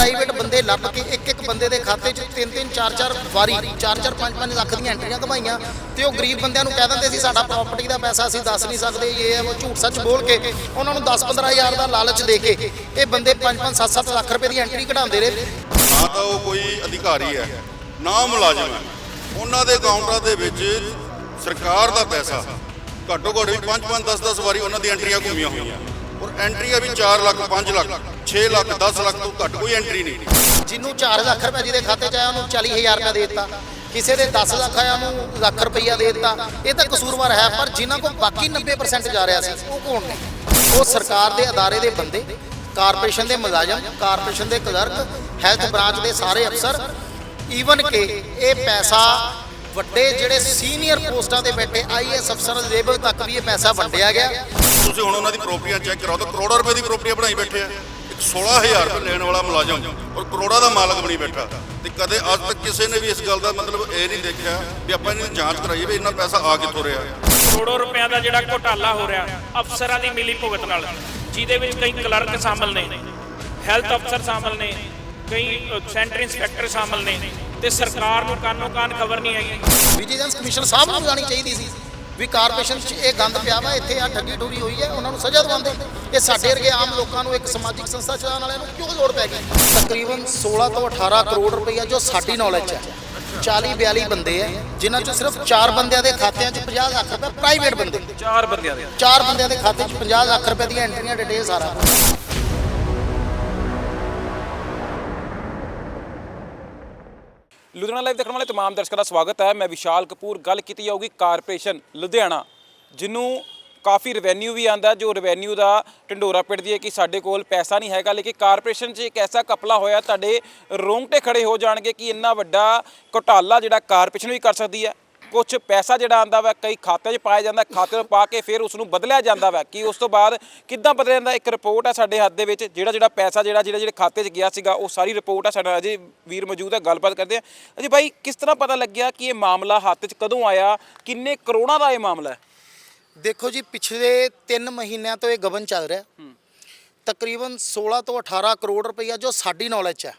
Private ਬੰਦੇ ਲੱਭ ਕੇ ਇੱਕ ਇੱਕ ਬੰਦੇ ਦੇ ਖਾਤੇ 'ਚ ਤਿੰਨ ਤਿੰਨ, ਚਾਰ ਚਾਰ ਵਾਰੀ, ਚਾਰ ਚਾਰ, ਪੰਜ ਪੰਜ ਲੱਖ ਦੀਆਂ ਐਂਟਰੀਆਂ ਘਮਾਈਆਂ ਤੇ ਉਹ ਗਰੀਬ ਬੰਦਿਆਂ ਨੂੰ ਕਹਿ ਦਿੰਦੇ ਸੀ, ਸਾਡਾ ਪ੍ਰਾਪਰਟੀ ਦਾ ਪੈਸਾ ਅਸੀਂ ਦੱਸ ਨਹੀਂ ਸਕਦੇ, ਇਹ ਹੈ ਉਹ ਝੂਠ ਸੱਚ ਬੋਲ ਕੇ ਉਹਨਾਂ ਨੂੰ 10 15000 ਦਾ ਲਾਲਚ ਦੇ ਕੇ ਇਹ ਬੰਦੇ 5 5 7 7 ਲੱਖ ਰੁਪਏ ਦੀ ਐਂਟਰੀ ਕਢਾਉਂਦੇ ਰਹੇ। ਨਾ ਤਾਂ ਉਹ ਕੋਈ ਅਧਿਕਾਰੀ ਹੈ, ਨਾ ਮੁਲਾਜ਼ਮ ਹੈ। ਉਹਨਾਂ ਦੇ ਕਾਊਂਟਰਾਂ ਦੇ ਵਿੱਚ ਸਰਕਾਰ ਦਾ ਪੈਸਾ, ਘੱਟੋ ਘੱਟ ਵੀ 5 5 10 10 ਵਾਰੀ ਉਹਨਾਂ ਦੀ ਐਂਟਰੀਆਂ ਘੁੰਮੀਆਂ ਹੋਈਆਂ। ਔਰ ਐਂਟਰੀਆਂ ਵੀ 4 ਲੱਖ 5 ਲੱਖ 6 ਲੱਖ 10 ਲੱਖ ਤੋਂ ਘੱਟ ਕੋਈ ਐਂਟਰੀ ਨਹੀਂ। ਜਿਹਨੂੰ 4 ਲੱਖ ਰੁਪਏ ਜਿਹਦੇ ਖਾਤੇ 'ਚ ਆਇਆ, ਉਹਨੂੰ 40000 ਰੁਪਏ ਦੇ ਦਿੱਤਾ। ਕਿਸੇ ਦੇ 10 ਲੱਖ ਆਇਆ, ਉਹਨੂੰ ਲੱਖ ਰੁਪਈਆ ਦੇ ਦਿੱਤਾ। ਇਹ ਤਾਂ ਕਸੂਰਵਾਰ ਹੈ, ਪਰ ਜਿਨ੍ਹਾਂ ਕੋਲ ਬਾਕੀ 90% ਜਾ ਰਿਹਾ ਸੀ, ਉਹ ਕੌਣ ਨੇ? ਉਹ ਸਰਕਾਰ ਦੇ ਅਦਾਰੇ ਦੇ ਬੰਦੇ, ਕਾਰਪੋਰੇਸ਼ਨ ਦੇ ਮੁਲਾਜ਼ਮ, ਕਾਰਪੋਰੇਸ਼ਨ ਦੇ ਕਲਰਕ, ਹੈਲਥ ਬ੍ਰਾਂਚ ਦੇ ਸਾਰੇ ਅਫਸਰ। ਈਵਨ ਕਿ ਇਹ ਪੈਸਾ ਵੱਡੇ ਜਿਹੜੇ ਸੀਨੀਅਰ ਪੋਸਟਾਂ ਤੇ ਬੈਠੇ ਆਈਐਸ ਅਫਸਰ ਲੈਵਲ ਤੱਕ ਵੀ ਇਹ ਪੈਸਾ ਵੰਡਿਆ ਗਿਆ। ਤੁਸੀਂ ਹੁਣ ਉਹਨਾਂ ਦੀ ਪ੍ਰੋਪਰਟੀਆਂ ਚੈੱਕ ਕਰਾਓ ਤਾਂ ਕਰੋੜਾਂ ਰੁਪਏ ਦੀ ਪ੍ਰੋਪਰਟੀਆਂ ਬਣਾਈ ਬੈਠੇ ਆ। ਇੱਕ 16000 ਰੁਪਏ ਲੈਣ ਵਾਲਾ ਮੁਲਾਜ਼ਮ ਔਰ ਕਰੋੜਾਂ ਦਾ ਮਾਲਕ ਬਣੀ ਬੈਠਾ। ਤੇ ਕਦੇ ਅੱਜ ਤੱਕ ਕਿਸੇ ਨੇ ਵੀ ਇਸ ਗੱਲ ਦਾ ਮਤਲਬ ਇਹ ਨਹੀਂ ਦੇਖਿਆ ਵੀ ਆਪਾਂ ਇਹਨਾਂ ਦੀ ਜਾਂਚ ਕਰਾਈਏ ਵੀ ਇੰਨਾ ਪੈਸਾ ਆ ਕਿੱਥੋਂ ਰਿਹਾ। ਕਰੋੜੋ ਰੁਪਿਆਂ ਦਾ ਜਿਹੜਾ ਘੋਟਾਲਾ ਹੋ ਰਿਹਾ ਅਫਸਰਾਂ ਦੀ ਮਿਲੀ ਭੁਗਤ ਨਾਲ ਜਿਹਦੇ ਵਿੱਚ ਕਈ ਕਲਰਕ ਸ਼ਾਮਲ ਨੇ ਹੈਲਥ ਅਫਸਰ ਸ਼ਾਮਲ ਨੇ ਕਈ ਸੈਂਟਰ ਇੰਸਪੈਕਟਰ ਸ਼ਾਮਲ ਨੇ। ਤੇ ਸਰਕਾਰ ਨੂੰ ਕਾਨੋ ਕਾਨ ਖਬਰ ਨਹੀਂ ਹੈਗੀ? ਵਿਜੀਲੈਂਸ ਕਮਿਸ਼ਨ ਸਾਹਿਬ ਨੂੰ ਜਾਣੀ ਚਾਹੀਦੀ ਸੀ ਵੀ ਕਾਰਪੋਰੇਸ਼ਨ 'ਚ ਇਹ ਗੰਦ ਪਿਆ ਵਾ ਇੱਥੇ ਆ ਠੱਗੀ ਠੋਰੀ ਹੋਈ ਹੈ ਉਹਨਾਂ ਨੂੰ ਸਜ਼ਾ ਦਿਵਾਉਂਦੇ। ਇਹ ਸਾਡੇ ਵਰਗੇ ਆਮ ਲੋਕਾਂ ਨੂੰ ਇੱਕ ਸਮਾਜਿਕ ਸੰਸਥਾ ਚਲਾਉਣ ਵਾਲਿਆਂ ਨੂੰ ਕਿਉਂ ਲੋੜ ਪੈ ਗਈ? ਤਕਰੀਬਨ 16 ਤੋਂ 18 ਕਰੋੜ ਰੁਪਈਆ ਜੋ ਸਾਡੀ ਨੌਲੇਜ 'ਚ ਹੈ 40 42 ਬੰਦੇ ਹੈ ਜਿਨ੍ਹਾਂ 'ਚੋਂ ਸਿਰਫ 4 ਬੰਦਿਆਂ ਦੇ ਖਾਤਿਆਂ 'ਚ 50 ਲੱਖ ਰੁਪਏ ਪ੍ਰਾਈਵੇਟ ਬੰਦੇ। ਚਾਰ ਬੰਦਿਆਂ ਦੇ। 4 ਬੰਦਿਆਂ ਦੇ ਖਾਤੇ 'ਚ 50 ਲੱਖ ਰੁਪਏ ਦੀਆਂ ਐਂਟਰੀਆਂ ਡਿਟੇਲ ਸਾਰਾ ਲੁਧਿਆਣਾ ਲਾਈਵ ਦੇਖਣ ਵਾਲੇ ਤਮਾਮ ਦਰਸ਼ਕਾਂ ਦਾ ਸਵਾਗਤ ਹੈ। ਮੈਂ ਵਿਸ਼ਾਲ ਕਪੂਰ। ਗੱਲ ਕੀਤੀ ਜਾਊਗੀ ਕਾਰਪੋਰੇਸ਼ਨ ਲੁਧਿਆਣਾ ਜਿਹਨੂੰ ਕਾਫੀ ਰੈਵਨਿਊ ਵੀ ਆਂਦਾ। ਜੋ ਰੈਵਨਿਊ ਦਾ ਢੰਡੋਰਾ ਪਿੱਟਦੀ ਹੈ ਕਿ ਸਾਡੇ ਕੋਲ ਪੈਸਾ ਨਹੀਂ ਹੈਗਾ, ਲੇਕਿਨ ਕਾਰਪੋਰੇਸ਼ਨ 'ਚ ਇੱਕ ਐਸਾ ਕਪਲਾ ਹੋਇਆ, ਤੁਹਾਡੇ ਰੋਂਗਟੇ ਖੜੇ ਹੋ ਜਾਣਗੇ ਕਿ ਇੰਨਾ ਵੱਡਾ ਘੁਟਾਲਾ ਜਿਹੜਾ ਕਾਰਪੋਰੇਸ਼ਨ ਵੀ ਕਰ ਸਕਦੀ ਹੈ। ਕੁਝ ਪੈਸਾ ਜਿਹੜਾ ਆਂਦਾ ਵਾ ਕਈ ਖਾਤੇ 'ਚ ਪਾਇਆ ਜਾਂਦਾ ਖਾਤੇ 'ਚ ਪਾ ਕੇ ਫਿਰ ਉਸ ਨੂੰ ਬਦਲਿਆ ਜਾਂਦਾ ਵਾ। ਕਿ ਉਸ ਤੋਂ ਬਾਅਦ ਕਿੱਦਾਂ ਬਦਲਿਆ ਜਾਂਦਾ? ਇੱਕ ਰਿਪੋਰਟ ਹੈ ਸਾਡੇ ਹੱਥ ਦੇ ਵਿੱਚ ਜਿਹੜਾ ਜਿਹੜਾ ਪੈਸਾ ਜਿਹੜਾ ਜਿਹੜਾ ਜਿਹੜੇ ਖਾਤੇ 'ਚ ਗਿਆ ਸੀਗਾ ਉਹ ਸਾਰੀ ਰਿਪੋਰਟ ਹੈ ਸਾਡਾ ਅਜੇ ਵੀਰ ਮੌਜੂਦ ਹੈ ਗੱਲਬਾਤ ਕਰਦੇ ਆ। ਅਜੇ ਭਾਈ ਕਿਸ ਤਰ੍ਹਾਂ ਪਤਾ ਲੱਗਿਆ ਕਿ ਇਹ ਮਾਮਲਾ ਹੱਥ 'ਚ ਕਦੋਂ ਆਇਆ? ਕਿੰਨੇ ਕਰੋੜਾਂ ਦਾ ਇਹ ਮਾਮਲਾ ਹੈ? ਦੇਖੋ ਜੀ ਪਿਛਲੇ 3 ਮਹੀਨਿਆਂ ਤੋਂ ਇਹ ਗਬਨ ਚੱਲ ਰਿਹਾ। ਤਕਰੀਬਨ 16 ਤੋਂ 18 ਕਰੋੜ ਰੁਪਈਆ ਜੋ ਸਾਡੀ ਨੌਲੇਜ 'ਚ ਹੈ